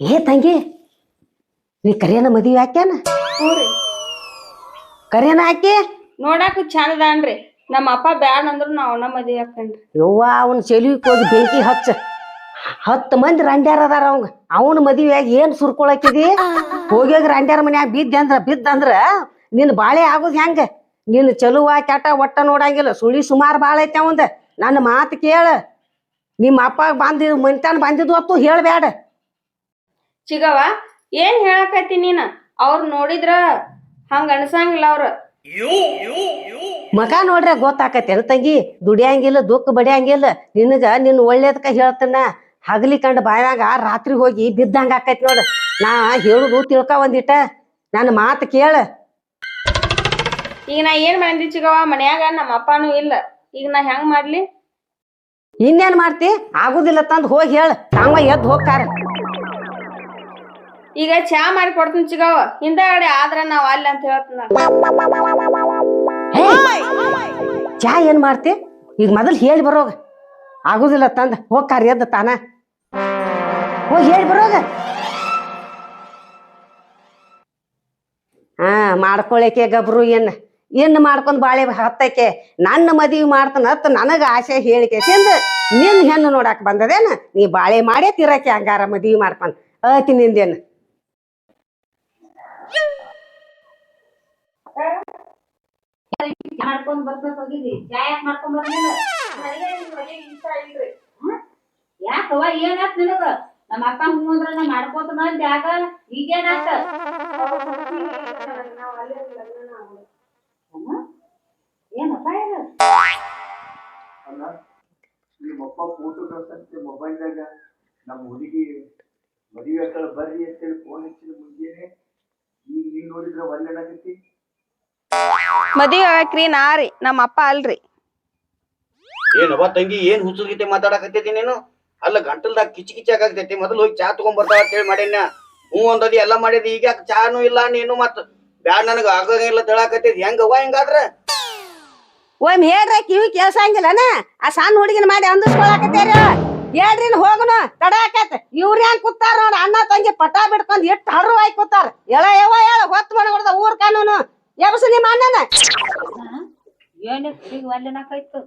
ಏ ತಂಗಿ ನೀ ಕರಿಯನ ಮದುವೆ ಹಾಕ್ಯಾನ ಹ್ಞೂ ರೀ. ಕರಿಯನ ಹಾಕಿ ನೋಡಾಕ ಚಂದ ಅದಾನ್ರಿ. ನಮ್ಮ ಅಪ್ಪ ಬ್ಯಾಡ್ ಅಂದ್ರು ನಾ ಅವನ ಮದುವೆ ಹಾಕನ್ರಿ ಯವ್ವ ಅವನ ಚೆಲುವಿಗೆ ಹೋಗಿ ಬೆಂಕಿ ಹಚ್ಚ. ಹತ್ತು ಮಂದಿ ರಂಡ್ಯಾರ ಅದಾರ ಅವಂಗ. ಅವನ ಮದುವೆಯಾಗಿ ಏನ್ ಸುರ್ಕೊಳಕಿದಿ? ಹೋಗ್ಯಾಗ ರಂಡ್ಯಾರ ಮನ್ಯಾಗ ಬಿದ್ದೆ ಅಂದ್ರ ಬಿದ್ದಂದ್ರ ನಿನ್ ಬಾಳೆ ಆಗೋದು ಹೆಂಗ? ನಿನ್ ಚಲುವ ಕೆಟ್ಟ ಒಟ್ಟ ನೋಡಂಗಿಲ್ಲ. ಸುಳಿ ಸುಮಾರು ಬಾಳ ಐತೆ ಅವಂದ. ನನ್ನ ಮಾತು ಕೇಳ. ನಿಮ್ಮ ಅಪ್ಪ ಬಂದ ಮನಿತಾನ ಬಂದಿದ್ದು ಹೊತ್ತು ಹೇಳ್ಬೇಡ ಚಿಗವ ಏನ್ ಹೇಳಕತ್ತಿ ನೀನ? ಅವ್ರ ನೋಡಿದ್ರ ಹಂಗ ಅನ್ಸಂಗಿಲ್ಲ ಅವ್ರ. ಮಗ ನೋಡ್ರ ಗೊತ್ತಾಕತಿ ತಂಗಿ ದುಡಿಯಂಗಿಲ್ಲ ದುಃಖ ಬಡಿಯಂಗಿಲ್ಲ. ನಿನಗ ನಿನ್ ಒಳ್ಳೇದಕ್ಕ ಹೇಳ್ತನ. ಹಗಲಿ ಕಂಡ ಬಾಯಾಗ ರಾತ್ರಿ ಹೋಗಿ ಬಿದ್ದಂಗ ಆಕೈತಿ ನೋಡ. ನಾ ಹೇಳುದು ತಿಳ್ಕ ಒಂದಿಟ ನನ್ನ ಮಾತು ಕೇಳ. ಈಗ ನಾ ಏನ್ ಮಾಡಿದ್ವಿ ಚಿಗವ ಮನ್ಯಾಗ ನಮ್ಮ ಅಪ್ಪನೂ ಇಲ್ಲ. ಈಗ ನಾ ಹೆಂಗ್ ಮಾಡ್ಲಿ? ಇನ್ನೇನ್ ಮಾಡ್ತಿ? ಆಗುದಿಲ್ಲ ತಂದ್ ಹೋಗಿ ಹೇಳ. ತಾವ ಎದ್ದು ಹೋಗ್ತಾರ. ಈಗ ಚಾ ಮಾಡಿ ಕೊಡ್ತೀನಿ ಚಿಗವ ಹಿಂದಗಡೆ ಆದ್ರ ನಾವ್ ಅಲ್ಲಿ ಅಂತ ಹೇಳ್ತೀನಿ ಚಾ ಏನ್ ಮಾಡ್ತಿ? ಈಗ ಮೊದಲು ಹೇಳಿ ಬರೋಗ ಆಗುದಿಲ್ಲ ತಂದ, ಹೋಗ್ ಕರಿಯದ ತಾನ. ಹೋಗಿ ಹೇಳಿ ಬರೋಗ ಹಾ, ಮಾಡ್ಕೊಳಕ್ಕೆ ಗಬ್ರು ಏನ್ ಏನ್ ಮಾಡ್ಕೊಂಡ್ ಬಾಳೆ ಹತ್ತಕ್ಕೆ? ನನ್ನ ಮದುವೆ ಮಾಡ್ತಾನ ಅತ್ತ ನನಗ ಆಸೆ ಹೇಳಿಕೆ. ತಿಂದು, ನಿನ್ ಹೆಣ್ಣು ನೋಡಾಕ್ ಬಂದದೇನ? ನೀ ಬಾಳೆ ಮಾಡೇ ತಿರಕ್ಕೆ ಹಂಗಾರ ಮದುವೆ ಮಾಡ್ಕೊಂಡ್. ಅತಿ ನಿಂದೇನು? ಮಾಡ್ಕೊಂಡ್ ಬರ್ಬೇಕು ಹೋಗಿದ್ವಿ ಚಾ ಯಾಕೆ ಮಾಡ್ಕೊಂಡ್ ಬರ್ಲಿಲ್ಲ. ಯಾಕವ್ವ? ಏನಾತ್ ನಿನಗ? ನಮ್ಮ ಅಪ್ಪ ಅಂದ್ರ ನಾ ಮಾಡ್ಕೋತ ಬಂದ್ ಯಾಕ? ಈಗೇನಾತ? ಕಳ್ಸಂತೆ ಮೊಬೈಲ್ದಾಗ ನಮ್ಮ ಹುಡುಗಿ ಮದುವೆ ಬರ್ರಿ ಅಂತೇಳಿ ಫೋನ್ ಹಚ್ಚಿದ ಮುಂಜಾನೆ. ಈಗ ನೋಡಿದ್ರೆ ನೋಡಿದ್ರ ಒಳ್ಳೆಡಾಗೈತಿ ಮದ್ವಿ ಆಗಕ್ರಿ ನಾ ರೀ ನಮ್ಮ ಅಪ್ಪ ಅಲ್ರಿ. ಏನವ ತಂಗಿ ಏನ್ ಹುಚ್ಚು ಗೀತೆ ಮಾತಾಡಕತ್ತೈತಿ ನೀನು? ಅಲ್ಲ ಗಂಟಲ್ದಾಗ ಕಿಚಿ ಕಿಚಿ ಆಗಾಕತ್ತೈತಿ ಮೊದಲು ಹೋಗಿ ಚಾ ತಗೊಂಡ್ ಬರ್ತಾವ ಅಂತ ಹೇಳಿ ಮಾಡೇನ ಹ್ಞೂ ಅಂದದಿ ಎಲ್ಲ ಮಾಡಿದಿ ಈಗ ಚಾನು ಇಲ್ಲ ನೀನು ಮತ್ತ ಬ್ಯಾಡ ನನಗ ಆಗಂಗಿಲ್ಲ ಅಂತ ಹೇಳಾಕತ್ತೈತಿ ಹೆಂಗವ್ವ ಹೆಂಗಾದ್ರ? ಒಮ್ಮೆ ಹೇಳ್ರಿ ಕಿವಿ ಕೇಳ್ಸಂಗಿಲ್ಲನ? ಆ ಸಣ್ಣ ಹುಡುಗಿನ ಮಾಡಿ ಅಂದಿಸ್ಕೊಳಕತ್ತೀರ? ಹೇಳ್ರಿ ಹೋಗುನು ತಡ ಆಕತ್ ಇವ್ರ ಏನ್ ಕೂತಾರ ನೋಡ ಅಣ್ಣ ತಂಗಿ ಪಟ ಬಿಡ್ಕೊಂಡ್ ಎಷ್ಟ್ ಹರ್ವಾಯ್ ಕೂತಾರ. ಎಳ ಯವ ಹೇಳ ಹೊತ್ತು ಮಾಡಿ ಊರ್ ಕಾನೂನು. ಎಬಸು ನಿಮ್ಮ ಅಣ್ಣನ? ಏನ್ ಈಗ ಒಲ್ಲೆನಾಕಾಯ್ತು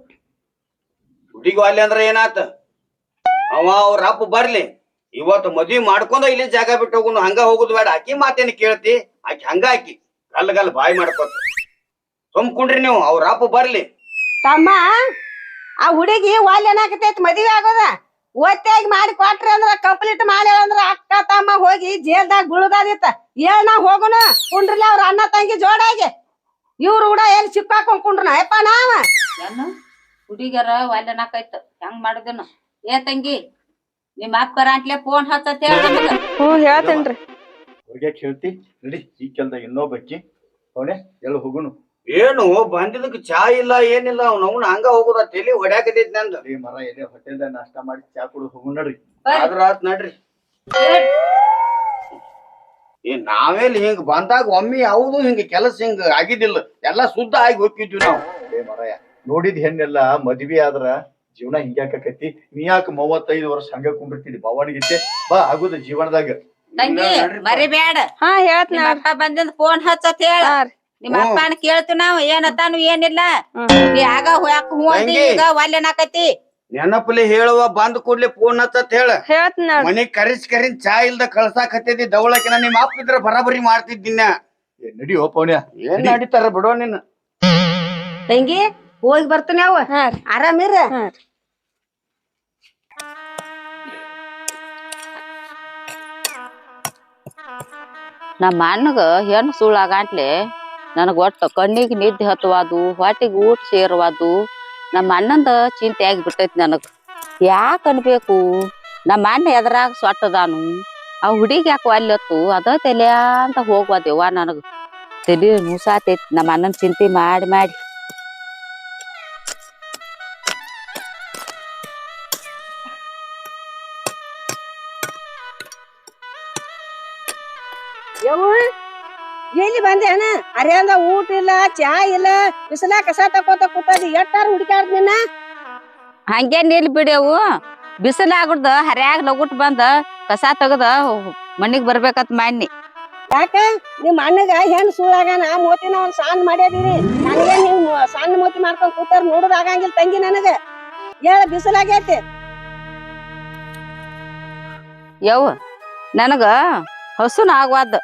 ಹುಡುಗಿ ಅಲ್ಲಿ ಅಂದ್ರ ಏನಾತ? ಅವ ಅವ್ರ ಅಪ್ಪ ಬರ್ಲಿ. ಇವತ್ತು ಮದ್ವಿ ಮಾಡ್ಕೊಂಡ ಇಲ್ಲಿ ಜಾಗ ಬಿಟ್ಟು ಹೋಗುನು ಹಂಗ ಹೋಗುದು ಬೇಡ. ಆಕಿ ಮಾತೇನು ಕೇಳ್ತಿ? ಆಕಿ ಹಂಗ ಆಕಿ. ಗಲ್ ಗಲ್ ಬಾಯಿ ಮಾಡ್ಕೊತ. ಸುಮ್ಕೊಂಡ್ರಿ ನೀವು ಅವ್ರ ಅಪ್ಪ ಬರ್ಲಿ. ತಮ್ಮ ಆ ಹುಡುಗಿ ವಾಲ್ಯನಾಕತೈತಿ ಮದ್ವಿ ಆಗೋದ? ಒತ್ತಾಗಿ ಮಾಡಿ ಕೊಟ್ರಿ ಅಂದ್ರ ಕಂಪ್ಲೀಟ್ ಮಾಡಿ ಅಂದ್ರ ಅಕ್ಕ ತಮ್ಮ ಹೋಗಿ ಜೇಲ್ದಾಗ ಬೀಳುದಾದಿತ್ತ. ಏಳ್ ನಾ ಹೋಗುನ? ಕುಂಡ್ರಲಿ ಅವ್ರ ಅಣ್ಣ ತಂಗಿ ಜೋಡಾಗಿ. ಇವ್ರು ಕೂಡ ಎಲ್ಲಿ ಸಿಕ್ಕಾಕೊಂಡ್ ಕುಂಡ್ರನ? ಅಯ್ಯಪ್ಪ ನಾವ. ಏನು? ಹುಡುಗರ ಒಲ್ಲೆನಾಕಾಯ್ತು ಹೆಂಗ್ ಮಾಡಿದನು? ಏ ತಂಗಿ ನಿಮ್ಮ ಅಕ್ಕರ ಅಂಟ್ಲೆ ಫೋನ್ ಹಚ್ಚತ್ ಹೇಳ ನಮಗ. ಹ್ಞೂ ಹೇಳ್ತೇನ್ರಿ. ಅವ್ರಿಗೆ ಕೇಳ್ತಿ ನಡಿ ಈ ಕೆಲ್ದಾಗ ಇನ್ನೊಬ್ಬಕ್ಕಿ. ಅವನೇ ಎಲ್ಲ ಹೋಗುನು? ಏನು ಬಂದಿದ್ದಕ್ಕೆ ಚಾ ಇಲ್ಲ ಏನಿಲ್ಲ ಅವ್ನ ಅವ್ನ ಹಂಗ ಹೋಗುದ ತಲೆ ಹೊಡ್ಯಾಕತೈತಿ ನಂದು. ಅದೇ ಮರ ಎಲೆ ಹೋಟೆಲ್ದಾಗ ನಾಷ್ಟ ಮಾಡಿ ಚಾ ಕುಡಿದು ಹೋಗು ನಡ್ರಿ. ಆದ್ರ ಆತ್ ನಡ್ರಿ. ಏ ನಾವೇಲಿ ಹಿಂಗ್ ಬಂದಾಗ ಒಮ್ಮಿ ಯಾವುದು ಹಿಂಗ ಕೆಲಸ ಹಿಂಗ ಆಗಿದ್ದಿಲ್ಲ. ಎಲ್ಲಾ ಶುದ್ಧ ಆಗಿ ಹೋಗಿದ್ವಿ ನಾವು. ಏ ಮರಯ ನೋಡಿದ ಹೆಣ್ಣೆಲ್ಲ ಮದ್ವಿ ಆದ್ರ ಜೀವನ ಹಿಂಗ್ಯಾಕತಿ ನೀ ಯಾಕೆ ಮೂವತ್ತೈದು ವರ್ಷ ಹಂಗ ಕುಂಡಿರ್ತಿದ್ದಿ ಬವಣಿಗಿತ್ತೆ ಬಾ ಆಗುದ ಜೀವನದಾಗ. ತಂಗಿ ಮರಿಬೇಡ ಹಾ ಹೇಳ್ತೀನಿ ಬಂದಿಂದ ಫೋನ್ ಹಚ್ಚತ್ ಹೇಳ. ನಿಮ್ಮ ಅಪ್ಪ ಅಪ್ಪನ ಕೇಳ್ತು ನಾವು ಏನತ್ತಾನು ಏನಿಲ್ಲ. ನೀ ಆಗ ಯಾಕ ಹೂ ಅಂದಿ? ತಂಗಿ. ಈಗ ಒಲ್ಲೆನಾಕತಿ ನೆನಪಲ್ಲಿ ಹೇಳುವ ಬಂದ್ ಕೂಡ್ಲಿ ಫೋನ್ ಹತ್ತ ಹೇಳ. ಹೇಳ್ತೀನಿ ಮನಿಗ್ ಕರಿಸ್ ಕರಿನ್ ಚಾ ಇಲ್ದ ಕಳ್ಸಾಕ್ ಹತ್ತಿದ್ದಿ ದವಳಕಿನ ನಿಮ್ಮ ಅಪ್ಪ ಇದ್ರ ಬರಾಬರಿ ಮಾಡ್ತಿದ್ದಿನ ನಡಿ ನಡಿಯೋ ಪೌಣ್ಯ ಏನ್ ನಡೀತಾರ ಬಿಡೋ ನಿನ್ನ. ತಂಗಿ ಹೋಗಿ ಬರ್ತೀನಿ ಅವ. ಆರಾಮಿರ ನಮ್ಮ ಅಣ್ಣಗ ಹೆಣ್ಣು ಸುಳ್ಳಾಗಂಟ್ಲೆ ನನಗ ಒಟ್ಟು ಕಣ್ಣಿಗೆ ನಿದ್ದೆ ಹತ್ತುವುದು, ಹೊಟ್ಟಿಗೆ ಊಟ ಸೇರುವುದು, ನಮ್ಮ ಅಣ್ಣಂದ ಚಿಂತೆ ಆಗಿಬಿಟ್ಟೈತಿ ನನಗ. ಯಾಕೆ ಅನ್ಬೇಕು? ನಮ್ಮ ಅಣ್ಣ ಎದ್ರಾಗ ಸೊಟ್ಟದಾನು. ಆ ಹುಡುಗಿ ಯಾಕೆ ಅಲ್ಲತ್ತು ಅದ ತಲೆ ಅಂತ ಹೋಗ್ವಾದೇವ ನನಗ. ತಲೆ ನುಸಾತೈತಿ, ನಮ್ಮ ಅಣ್ಣನ ಚಿಂತೆ ಮಾಡಿ ಮಾಡಿ. ಯವ್ವ! ಎಲ್ಲಿ ಬಂದೆ ಅಣ್ಣ? ಅರ್ಯಾಂದ ಊಟ ಇಲ್ಲ ಚಾ ಇಲ್ಲ ಬಿಸಿಲ ಕಸ ತಕೋತ ಕೂತದಿ ಎಟ್ಟಾರ ಹುಡುಕ್ಯಾರ ನಿನ್ನ? ಹಂಗೆ ನಿಲ್ ಬಿಡೆವು ಬಿಸಿಲ ಆಗ್ಬಿಡ್ದ ಹರ್ಯಾಗ ಲಗುಟ್ ಬಂದ ಕಸ ತೆಗದ ಮಣ್ಣಿಗೆ ಬರ್ಬೇಕತ್ ಮಣ್ಣಿ ಯಾಕ? ನಿಮ್ ಅಣ್ಣಗ ಹೆಣ್ ಸುಳ್ಳಾಗನ ಮೋತಿನ ಒಂದ್ ಸಣ್ಣ ಮಾಡ್ಯಾದಿರಿ. ನನಗೆ ನೀವು ಸಣ್ಣ ಮೋತಿ ಮಾಡ್ಕೊಂಡ್ ಕೂತಾರ ನೋಡುದ್ ಆಗಂಗಿಲ್ಲ ತಂಗಿ ನನಗ. ಹೇಳ ಬಿಸಿಲಾಗೈತಿ ಯವ್ವ ನನಗ ಹಸುನ ಆಗ್ವಾದ.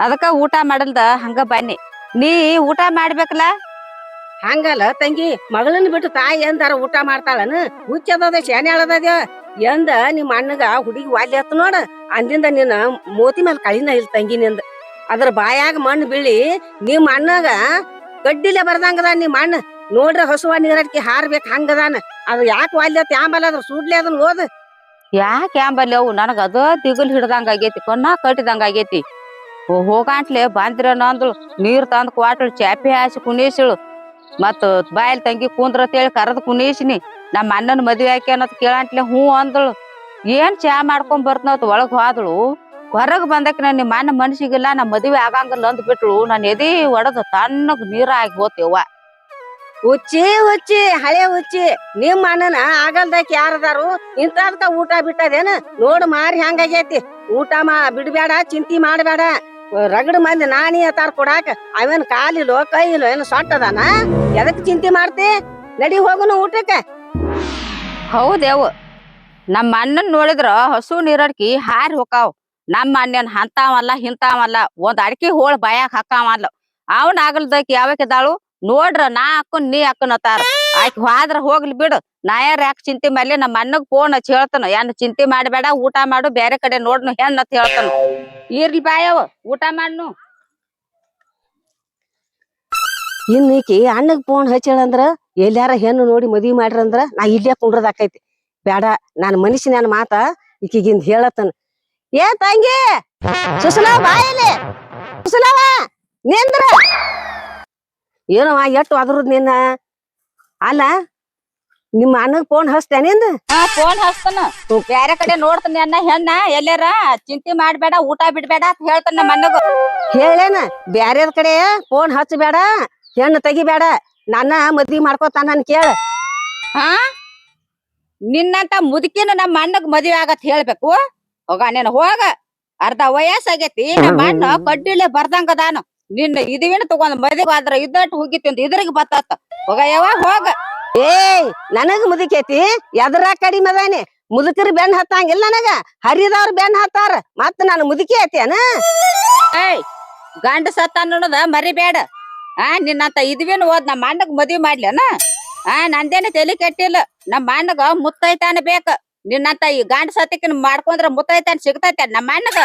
ಅದಕ್ಕ ಊಟ ಮಾಡಲ್ದ? ಹಂಗ ಬನ್ನಿ. ನೀ ಊಟ ಮಾಡ್ಬೇಕಲ್ಲ? ಹಂಗಲ್ಲ ತಂಗಿ ಮಗಳನ್ನ ಬಿಟ್ಟು ತಾಯಿ ಎಂದಾರ ಊಟ ಮಾಡ್ತಾಳನ? ಹುಚ್ಚದ ಶಾನೆ ಅಳದದ ಎಂದ ನಿಮ್ಮ ಅಣ್ಣಗ ಹುಡುಗಿ ವಾಲಿ ಹತ್ತು ನೋಡ. ಅಂದಿಂದ ನಿನ್ನ ಮೋತಿ ಮೇಲೆ ಕಳಿನ ಇಲ್ಲ ತಂಗಿ ನಿಂದ. ಅದ್ರ ಬಾಯಾಗ ಮಣ್ಣು ಬೀಳಿ ನಿಮ್ಮ ಅಣ್ಣಗ ಕಡ್ಡಿಲೆ ಬರ್ದಂಗದ ನಿಮ್ಮ ಅಣ್ಣ. ನೋಡ್ರ ಹಸುವ ನೀರಡ್ಕಿ ಹಾರ್ಬೇಕು ಹಂಗದಾನ. ಅದು ಯಾಕೆ ವಾಲಿ ಹತ್ತು ಆಂಬಲ್ಲ ಅದ್ರ ಸುಡ್ಲಿ ಅದನ್ನ ಓದ್. ಯಾಕೆ ಅಂಬಲ್ಲಿ ಅವು? ನನಗ ಅದ ದಿಗುಲ್ ಹಿಡ್ದಂಗ ಆಗೈತಿ ಕೊನ್ನ ಕಟ್ಟಿದಂಗ ಆಗೈತಿ. ಹೋಗಾಂಟ್ಲೆ ಬಂದ್ರ ಅಂದಳು ನೀರ್ ತಂದ್ ಕ್ವಾಟ್ಳು ಚಾಪಿ ಹಾಸಿ ಕುಣಿಸಿಳು. ಮತ್ತ ಬಾಯಲ್ ತಂಗಿ ಕುಂದ್ರ ಅಂತೇಳಿ ಕರದ್ ಕುಣಿಸಿನಿ. ನಮ್ಮ ಅಣ್ಣನ ಮದ್ವೆ ಆಕೆ ಅನ್ನೋದ್ ಕೇಳಂಟ್ಲೆ ಹ್ಞೂ ಅಂದಳು. ಏನ್ ಚಾ ಮಾಡ್ಕೊಂಡ್ ಬರ್ತನತ್ ಒಳಗ್ ಹೋದಳು. ಹೊರಗ್ ಬಂದಕ್ಕೆ ನಾನು ನಿಮ್ಮ ಅಣ್ಣ ಮನ್ಸಿಗಿಲ್ಲ ನಮ್ಮ ಮದ್ವೆ ಆಗಂಗಿಲ್ಲ ಅಂದ್ ಬಿಟ್ಳು. ನಾನ್ ಎದಿ ಒಡದ್ ತಣ್ಣಗ್ ನೀರ ಆಗಿ ಹೋತೇವ ಹುಚ್ಚಿ ಹುಚ್ಚಿ, ಹಳೆ ಹುಚ್ಚಿ. ನಿಮ್ ಅಣ್ಣನ ಆಗಲ್ದಕ್ ಯಾರದಾರು? ಇಂತದ್ಕ ಊಟ ಬಿಟ್ಟದೇನ? ನೋಡ್ ಮಾರಿ ಹಂಗಾಗೈತಿ ಊಟ ಮಾ, ಬಿಡ್ಬೇಡ, ಚಿಂತಿ ಮಾಡ್ಬೇಡ. ರಗಡ್ ಮಂದಿ ನಾನಿ ಅತಾರ ಕೊಡಾಕ ಅವೇನ್ ಕೈ ಕೈಲೋ ಏನ್ ಸೊಟ್ಟದಾನ? ಎದಕ್ ಚಿಂತೆ ಮಾಡ್ತಿ? ನಡಿ ಹೋಗುನು ಊಟಕ್ಕೆ. ಹೌದೇವ್. ನಮ್ಮ ಅಣ್ಣನ್ ನೋಡಿದ್ರ ಹಸು ನೀರಡ್ಕಿ ಹಾರಿ ಹೋಕಾವ್ ನಮ್ಮ ಅಣ್ಣನ್ ಹಂತಾವಲ್ಲ, ಹಿಂತಾವಲ್ಲ, ಒಂದ್ ಅಡ್ಕಿ ಹೋಳ್ ಬಾಯಾಗ ಹಾಕಾವಲ್ಲ. ಅವನ್ ಆಗಲ್ದಕ್ ಯಾವಕ್ಕಿದಾಳು ನೋಡ್ರ ನಾ ಹಾಕೊಂಡ್ ನೀ ಹಾಕುನತಾರ ಆಕಿ ಹೋದ್ರ ಹೋಗ್ಲಿ ಬಿಡು. ನಾ ಯಾರ ಯಾಕೆ ಚಿಂತೆ ಮಾಡ್ಲಿ? ನಮ್ಮ ಅಣ್ಣಗ್ ಫೋನ್ ಹಚ್ಚಿ ಹೇಳ್ತಾನ. ಏನ್ ಚಿಂತೆ ಮಾಡಬೇಡ, ಊಟ ಮಾಡು ಬೇರೆ ಕಡೆ ನೋಡ್ನು ಹೆಣ್ ಅಂತ ಹೇಳ್ತಾನ. ಇರ್ಲಿ ಬಾಯವ ಊಟ ಮಾಡ್ನು. ಇನ್ ಈಕಿ ಅಣ್ಣಗ್ ಫೋನ್ ಹಚ್ಚಳಂದ್ರ ಎಲ್ಲಾರ ಹೆಣ್ಣು ನೋಡಿ ಮದ್ವಿ ಮಾಡ್ರಂದ್ರ, ನಾ ಇಲ್ಲೇ ಕುಂಡ್ರದಾಕೈತಿ. ಬೇಡ ನಾನ್ ಮನುಷ್ಯ ನನ್ನ ಮಾತ ಈಕಿಗಿಂದ ಹೇಳತ್ತನ. ಏ ತಂಗಿ! ಸುಸಲಾ ಬಾಯಲ್ಲಿ! ಸುಸಲಾವ ನಿಂದ್ರ! ಏನವ ಎಷ್ಟು ಅದ್ರದ್ ನಿನ್ನ? ಅಲ್ಲ ನಿಮ್ಮ ಅಣ್ಣಗ್ ಫೋನ್ ಹಚ್ತೇನಿಂದ ಹಾ ಫೋನ್ ಹಚ್ತಾನ. ಬ್ಯಾರೆ ಕಡೆ ನೋಡ್ತಾನೆ ಅಣ್ಣ ಹೆಣ್ಣ ಎಲ್ಲಾರ ಚಿಂತೆ ಮಾಡ್ಬೇಡ ಊಟ ಬಿಡ್ಬೇಡ ಅಂತ ಹೇಳ್ತಾನ ನಮ್ಮ ಅಣ್ಣಗ. ಹೇಳೇನ ಬೇರೆ ಕಡೆ ಫೋನ್ ಹಚ್ಚಬೇಡ ಹೆಣ್ಣು ತೆಗಿಬೇಡ. ನನ್ನ ಮದ್ವಿ ಮಾಡ್ಕೋತಾನ ನನ್ ಕೇಳ. ಹಾ? ನಿನ್ನಂತ ಮುದುಕಿನ ನಮ್ಮ ಅಣ್ಣಗ್ ಮದ್ವೆ ಆಗತ್ ಹೇಳ್ಬೇಕು. ಹೋಗ ನೀನ್ ಹೋಗ. ಅರ್ಧ ವಯಸ್ಸಾಗೈತಿ ನಮ್ಮ ಅಣ್ಣ ಕಡ್ಡಿಲೆ ಬರ್ದಂಗದಾನು. ನಿನ್ನ ಇದುವಿನ ತಗೊಂಡ್ ಮದುವೆ ಆದ್ರ ಇದ್ದಟ್ಟು ಹೋಗಿತಿ ಅಂತ ಇದ್ರಿಗೆ ಬತ್ತಾತ. ಹೋಗ ಯಾವಾಗ ಹೋಗ? ಏಯ್ ನನಗ್ ಮುದುಕೈತಿ? ಎದ್ರ ಕಡಿಮೆ ಅದಾನೆ. ಮುದುಕರು ಬೆನ್ ಹತ್ತಂಗಿಲ್ಲ ನನಗ. ಹರಿದವ್ರ ಬೆನ್ ಹತ್ತಾರ. ಮತ್ ನಾನು ಮುದುಕಿ ಐತೇನ ಏಯ್ ಗಂಡ ಸತ್ತ ಅನ್ನೋದ ಮರಿಬೇಡ. ಆ ನಿನ್ನಂತ ಇದ್ವಿನ ಓದ್ ನಮ್ಮ ಅಣ್ಣಗ್ ಮದ್ವಿ ಮಾಡ್ಲೇನ? ಆ ನಂದೇನ ತಲೆ ಕೆಟ್ಟಿಲ್ಲ. ನಮ್ಮ ಅಣ್ಣಗ ಮುತ್ತೈತಾನ ಬೇಕ. ನಿನ್ನಂತ ಈ ಗಂಡ ಸತ್ತಕಿನ ಮಾಡ್ಕೊಂಡ್ರ ಮುತ್ತೈತಾನ ಸಿಗ್ತೈತೆ ನಮ್ಮ ಅಣ್ಣಗ.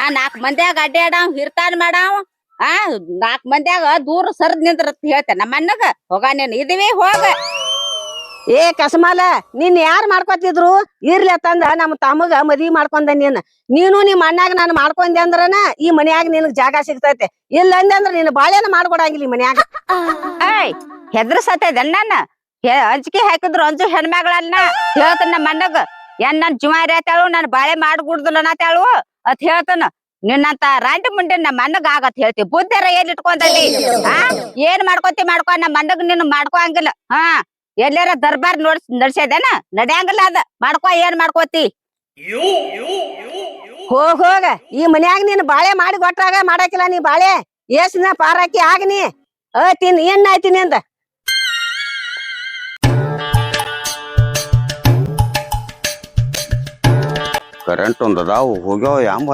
ಆ ನಾಲ್ಕು ಮಂದ್ಯಾಗ ಅಡ್ಡಾಡವ್ ಹಿರ್ತಾನ ಮಾಡಾವ್. ಆ, ನಾಕ್ ಮಂದ್ಯಾಗ ದೂರ ಸರದ್ ನಿಂದ್ರ ಹೇಳ್ತೆ. ನಮ್ಮ ಅಣ್ಣಗ, ಹೋಗ ನೀನ್, ಇದೀವಿ ಹೋಗ. ಏ, ಕಸಮಾಲ, ನಿನ್ ಯಾರ್ ಮಾಡ್ಕೊತಿದ್ರು? ಇರ್ಲಿ ತಂದ ನಮ್ಮ ತಮ್ಮಗ ಮದ್ವಿ ಮಾಡ್ಕೊಂಡ ನೀನ್. ನೀನು ನಿಮ್ ಅಣ್ಣಾಗ ನಾನು ಮಾಡ್ಕೊಂಡೆ ಅಂದ್ರನ ಈ ಮನ್ಯಾಗ ನಿನಗ್ ಜಾಗ ಸಿಗ್ತೈತೆ. ಇಲ್ಲ ಅಂದೆ ಅಂದ್ರ ನೀನ್ ಬಾಳೆನ ಮಾಡ್ಕೊಡಂಗಿಲ್ಲ ಈ ಮನ್ಯಾಗ. ಏಯ್ ಹೆದ್ರ ಸತ್ತೈದ ನನ್ನ ಅಂಜಿಕೆ ಹಾಕಿದ್ರು ಅಂಜು ಹೆಣ್ಮಗಳನ್ನ ಹೇಳ್ತಾನ ನಮ್ಮ ಅಣ್ಣಗ. ಏನ್ ನನ್ ಜೀವ ಇರತ್ತಾಳು ನನ್ ಬಾಳೆ ಮಾಡ್ಬಿಡ್ದಲ್ಲ ಅನ್ನತ್ತಾಳು ಅತ್ ಹೇಳ್ತಾನ. ನಿನ್ನಂತ ರಾಂಟಿ ಮುಂಡಿ ನಮ್ಮ ಅಣ್ಣಗ ಆಗತ್ ಹೇಳ್ತಿ. ಬುದ್ಧಿರ ಎಲ್ಲಿ ಇಟ್ಕೊಂಡಿ ಹಾ ಏನ್ ಮಾಡ್ಕೊತಿ ಮಾಡ್ಕೊ, ನಮ್ಮ ಮಣ್ಣಗ್ ಮಾಡ್ಕೊ ಹಂಗಿಲ್ಲ. ಹಾ? ಎಲ್ಲಾರ ದರ್ಬಾರ್ ನೋಡ್ಸ್ ನಡ್ಸೇದೇನ ನಡ್ಯಾಂಗಿಲ್ಲ ಅದ. ಮಾಡ್ಕೊ, ಏನ್ ಮಾಡ್ಕೋತಿ? ಹೋಗ್ ಹೋಗ ಈ ಮನ್ಯಾಗ ನೀನ್ ಬಾಳೆ ಮಾಡಿ ಕೊಟ್ರಾಗ ಮಾಡಾಕಿಲ್ಲ ನೀ ಬಾಳೆ. ಏಸ್ನ ಪಾರಾಕಿ ಆಗನಿ. ಅ, ತಿನ್ ಏನ್ ಆಯ್ತೀನಿ ಅಂದ ಕರೆಂಟ್ ಒಂದದಾವು ಹೋಗ್ಯಾವ ಯಾಂಬ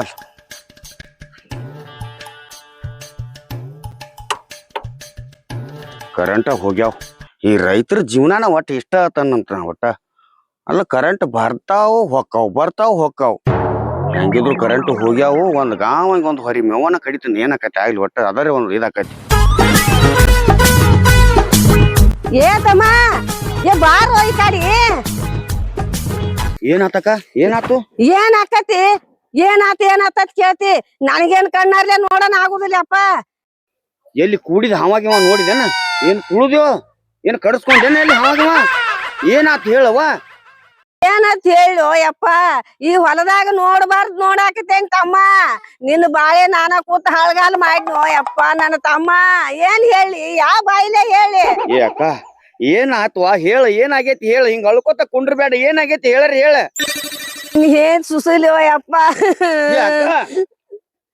ಕರೆಂಟ್ ಹೋಗ್ಯಾವ. ಈ ರೈತರ ಜೀವನನ ಒಟ್ಟು ಇಷ್ಟ ಆತನಂತ ಒಟ್ಟ. ಅಲ್ಲ ಕರೆಂಟ್ ಬರ್ತಾವು ಹೊಕ್ಕಾವ್ ಬರ್ತಾವ್ ಹೊಕ್ಕಾವ್. ಹೆಂಗಿದ್ರು ಕರೆಂಟ್ ಹೋಗ್ಯಾವು ಒಂದು ಗಾವಿಗೆ ಒಂದು ಹೊರಿ ಮೇವನ ಕಡಿತೀನಿ ಏನಾಕತಿ ಆಗ್ಲಿ ಒಟ್ಟ ಅದರೇ ಒಂದು ಇದಾಕತಿ. ಏ ತಮ್ಮ ಏ ಬಾರೋ ಈ ಕಡಿ. ಏನಾತಕ ಏನಾತು? ಏನ್ ಆಕತಿ ಏನಾತ ಏನಾತತ್ ಕೇಳ್ತಿ. ನನಗೇನ್ ಕಣ್ಣಾರ್ಲೆ ನೋಡೋಣ ಆಗುದಿಲ್ಲಪ್ಪ. ಎಲ್ಲಿ ಕೂಡಿದ ಹಾವಾಗಿವ ನೋಡಿದೇನ? ಏನ್ ತುಳುದ್ಯೋ? ಏನ್ ಕಡಿಸ್ಕೊಂಡೇನ ಎಲ್ಲಿ ಹಾವಾಗಿವ? ಏನಾತ್ ಹೇಳವ ಏನತ್ ಹೇಳು ಯಪ್ಪ ಈ ಹೊಲದಾಗ ನೋಡಬಾರ್ದು ನೋಡಾಕತ್ತೇನ್ ತಮ್ಮ? ನಿನ್ನ ಬಾಳೆ ನಾನ ಕೂತ ಹಳಗಾಲ್ ಮಾಡಿದ್ನೋ ಯಪ್ಪ ನನ್ನ ತಮ್ಮ? ಏನ್ ಹೇಳಿ? ಯಾವ ಬಾಯಿಲೆ ಹೇಳಿ? ಏ ಅಕ್ಕ ಏನ್ ಆತ್ವಾ ಹೇಳ ಏನಾಗೈತಿ ಹೇಳ. ಹಿಂಗ ಅಳ್ಕೊತ ಕುಂಡ್ರಬೇಡ ಏನಾಗೈತಿ ಹೇಳರಿ ಹೇಳ. ಏನ್ ಸುಸಲಿವ ಯಪ್ಪ?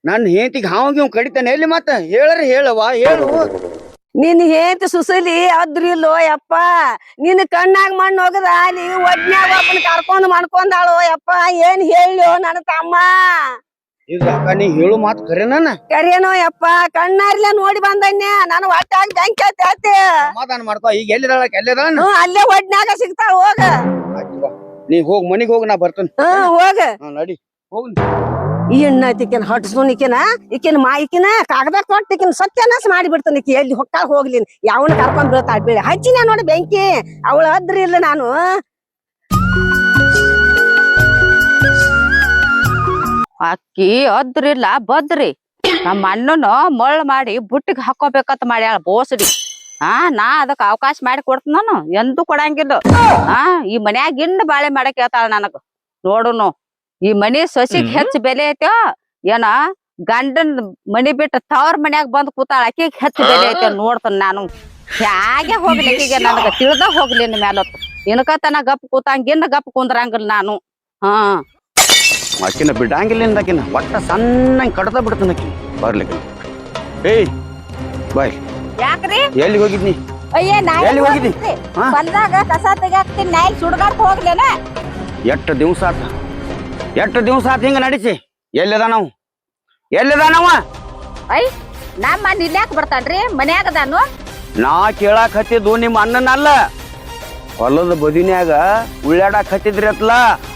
ಏ ಹೇಂತಿಗೆ ನನ್ ಹೆಂಡತಿಗೆ ಹಾವ್ ಗಿವ್ ಕಡಿತಾನೆ ಎಲ್ಲಿ ಮತ್ತ? ಹೇಳ್ರಿ ಹೇಳವ್ವ ಹೇಳು. ನಿನ್ ಹೇಂತ ಸುಸಲಿ ಅದ್ರಿಲ್ಲೋ ಯಪ್ಪ. ನಿನ್ ಕಣ್ಣಾಗ ಮಣ್ಣು ಹೋಗದ ಅಲ್ಲಿ ಒಡ್ನ್ಯಾಗ ಒಬ್ಬನ ಕರ್ಕೊಂಡ್ ಮಾಡ್ಕೊಂಡಾಳು ಯಪ್ಪ. ಏನ್ ಹೇಳೋ ನನ್ನ ತಮ್ಮ? ಈಗ ಅಕ್ಕ ನೀ ಹೇಳು ಮಾತು ನನ್ನ? ಕರೇನೋ ಯಪ್ಪ. ಕಣ್ಣಾರ್ಲೆ ನೋಡಿ ಬಂದನ್ಯ. ನಾನು ಹೊಟ್ಟಾಗ ಬೆಂಕಿ ಹತ್ತಿ ಸಮಾಧಾನ ಮಾಡ್ಕೋ. ಈಗ ಎಲ್ಲಿದಾಳ ಎಲ್ಲಿದಾಳ ಹ್ಮ್ ಅಲ್ಲೇ ಒಡ್ನ್ಯಾಗ ಸಿಗ್ತಾಳ ಹೋಗ. ನೀ ಹೋಗ್ ಮನಿಗ್ ಹೋಗ್ ನಾ ಬರ್ತೇನೆ. ಹ್ಮ್ ಹೋಗ. ನಡಿ. ಹೋಗ್ ಈ ಎಣ್ಣ ಈಕಿನ ಹೊಟ್ಸ್ಕೊಂಡ್ ಈಕಿನ? ಈಕಿನ ಮಾ ಈಕಿನ ಕಾಗದ ಕೊಟ್ಟು ಈಕಿನ ಸತ್ಯನಾಶ ಮಾಡಿ ಬಿಡ್ತಾನೆ ಈಕಿ. ಎಲ್ಲಿ ಹೊಕ್ಕ ಹೋಗ್ಲಿ? ಯಾವನ ಕರ್ಕೊಂಡ್ ಬೀಳ್ತಾಳ ಬೀಳಿ ಹಚ್ಚಿನ ನೋಡಿ ಬೆಂಕಿ. ಅವಳ ಅದ್ರಿ ಇಲ್ಲ ನಾನು. ಅಕ್ಕಿ ಅದ್ರಿಲ್ಲ ಬದ್ರಿ. ನಮ್ಮ ಅಣ್ಣನ ಮಳ್ ಮಾಡಿ ಬುಟ್ಟಿಗೆ ಹಾಕೋಬೇಕಂತ ಮಾಡ್ಯಾಳ ಬೋಸಡಿ. ಆ, ನಾ ಅದಕ್ಕೆ ಅವಕಾಶ ಮಾಡಿ ಕೊಡ್ತೀನಿ ನಾನು. ಎಂದೂ ಕೊಡಂಗಿಲ್ಲ. ಆ, ಈ ಮನ್ಯಾಗ ಇನ್ನು ಬಾಳೆ ಮಾಡಕ್ ಹೇಳ್ತಾಳ ನನಗ. ನೋಡುನು. ಈ ಮನಿ ಸೊಸಿಗ್ ಹೆಚ್ಚ ಬೆಲೆ ಐತೋ ಏನ ಗಂಡನ್ ಮನಿ ಬಿಟ್ಟು ತವ್ರ ಮನ್ಯಾಗ ಬಂದ್ ಕೂತಾಳ ಆಕಿಗ್ ಹೆಚ್ಚ ಬೆಲೆ ಐತೆ ನೋಡ್ತಾನ ನಾನು. ಹ್ಯಾಗೆ ಹೋಗ್ಲಿ ಈಗ ನನಗ ತಿಳ್ದ ಹೋಗ್ಲಿ ಇನ್ ಮ್ಯಾಲೊತ್ತು ಇನ್ಕತನ ಗಪ್ ಕೂತಂಗಿನ್ನ ಗಪ್ ಕುಂದ್ರಂಗಿಲ್ಲ ನಾನು. ಹಾ. ಆಕಿನ ಬಿಡಂಗಿಲ್ಲ ಒಟ್ಟ ಸಣ್ಣ ಕಡದ ಬಿಡ್ತಾನ ಆಕಿ. ಬರ್ಲಿ ಏಯ್ ಬಾಯ್. ಯಾಕ್ರಿ? ಎಲ್ಲಿ ಹೋಗಿದ್ನಿ? ಅಯ್ಯ ಎಲ್ಲಿ ಹೋಗಿದ್ದಿ? ಬಂದಾಗ ಕಸ ತೆಗಾಕ್ತೀನಿ ನಾಯಿ ಸುಡ್ಗಾಡ್ಕ ಹೋಗ್ಲೇನ? ಎಷ್ಟು ದಿವ್ಸ ಆತ? ಎಷ್ಟು ದಿವಸ ಆತ ಹಿಂಗ ನಡಿಸಿ ಎಲ್ಲಿದ ನಾವು ಎಲ್ಲಿದ ನಾವು ಐ ನಮ್ಮ ಮನೆ ಇಲ್ಯಾಕ್ ಬರ್ತಾನ್ರಿ? ಮನ್ಯಾಗ ಅದಾನು? ನಾ ಕೇಳಾಕ್ ಹತ್ತಿದ್ದು ನಿಮ್ಮ ಅಣ್ಣನಲ್ಲ. ಹೊಲದ ಬದಿನ್ಯಾಗ ಉಳ್ಳಾಡಕ್ ಹತ್ತಿದ್ರಿ ಅತ್ಲ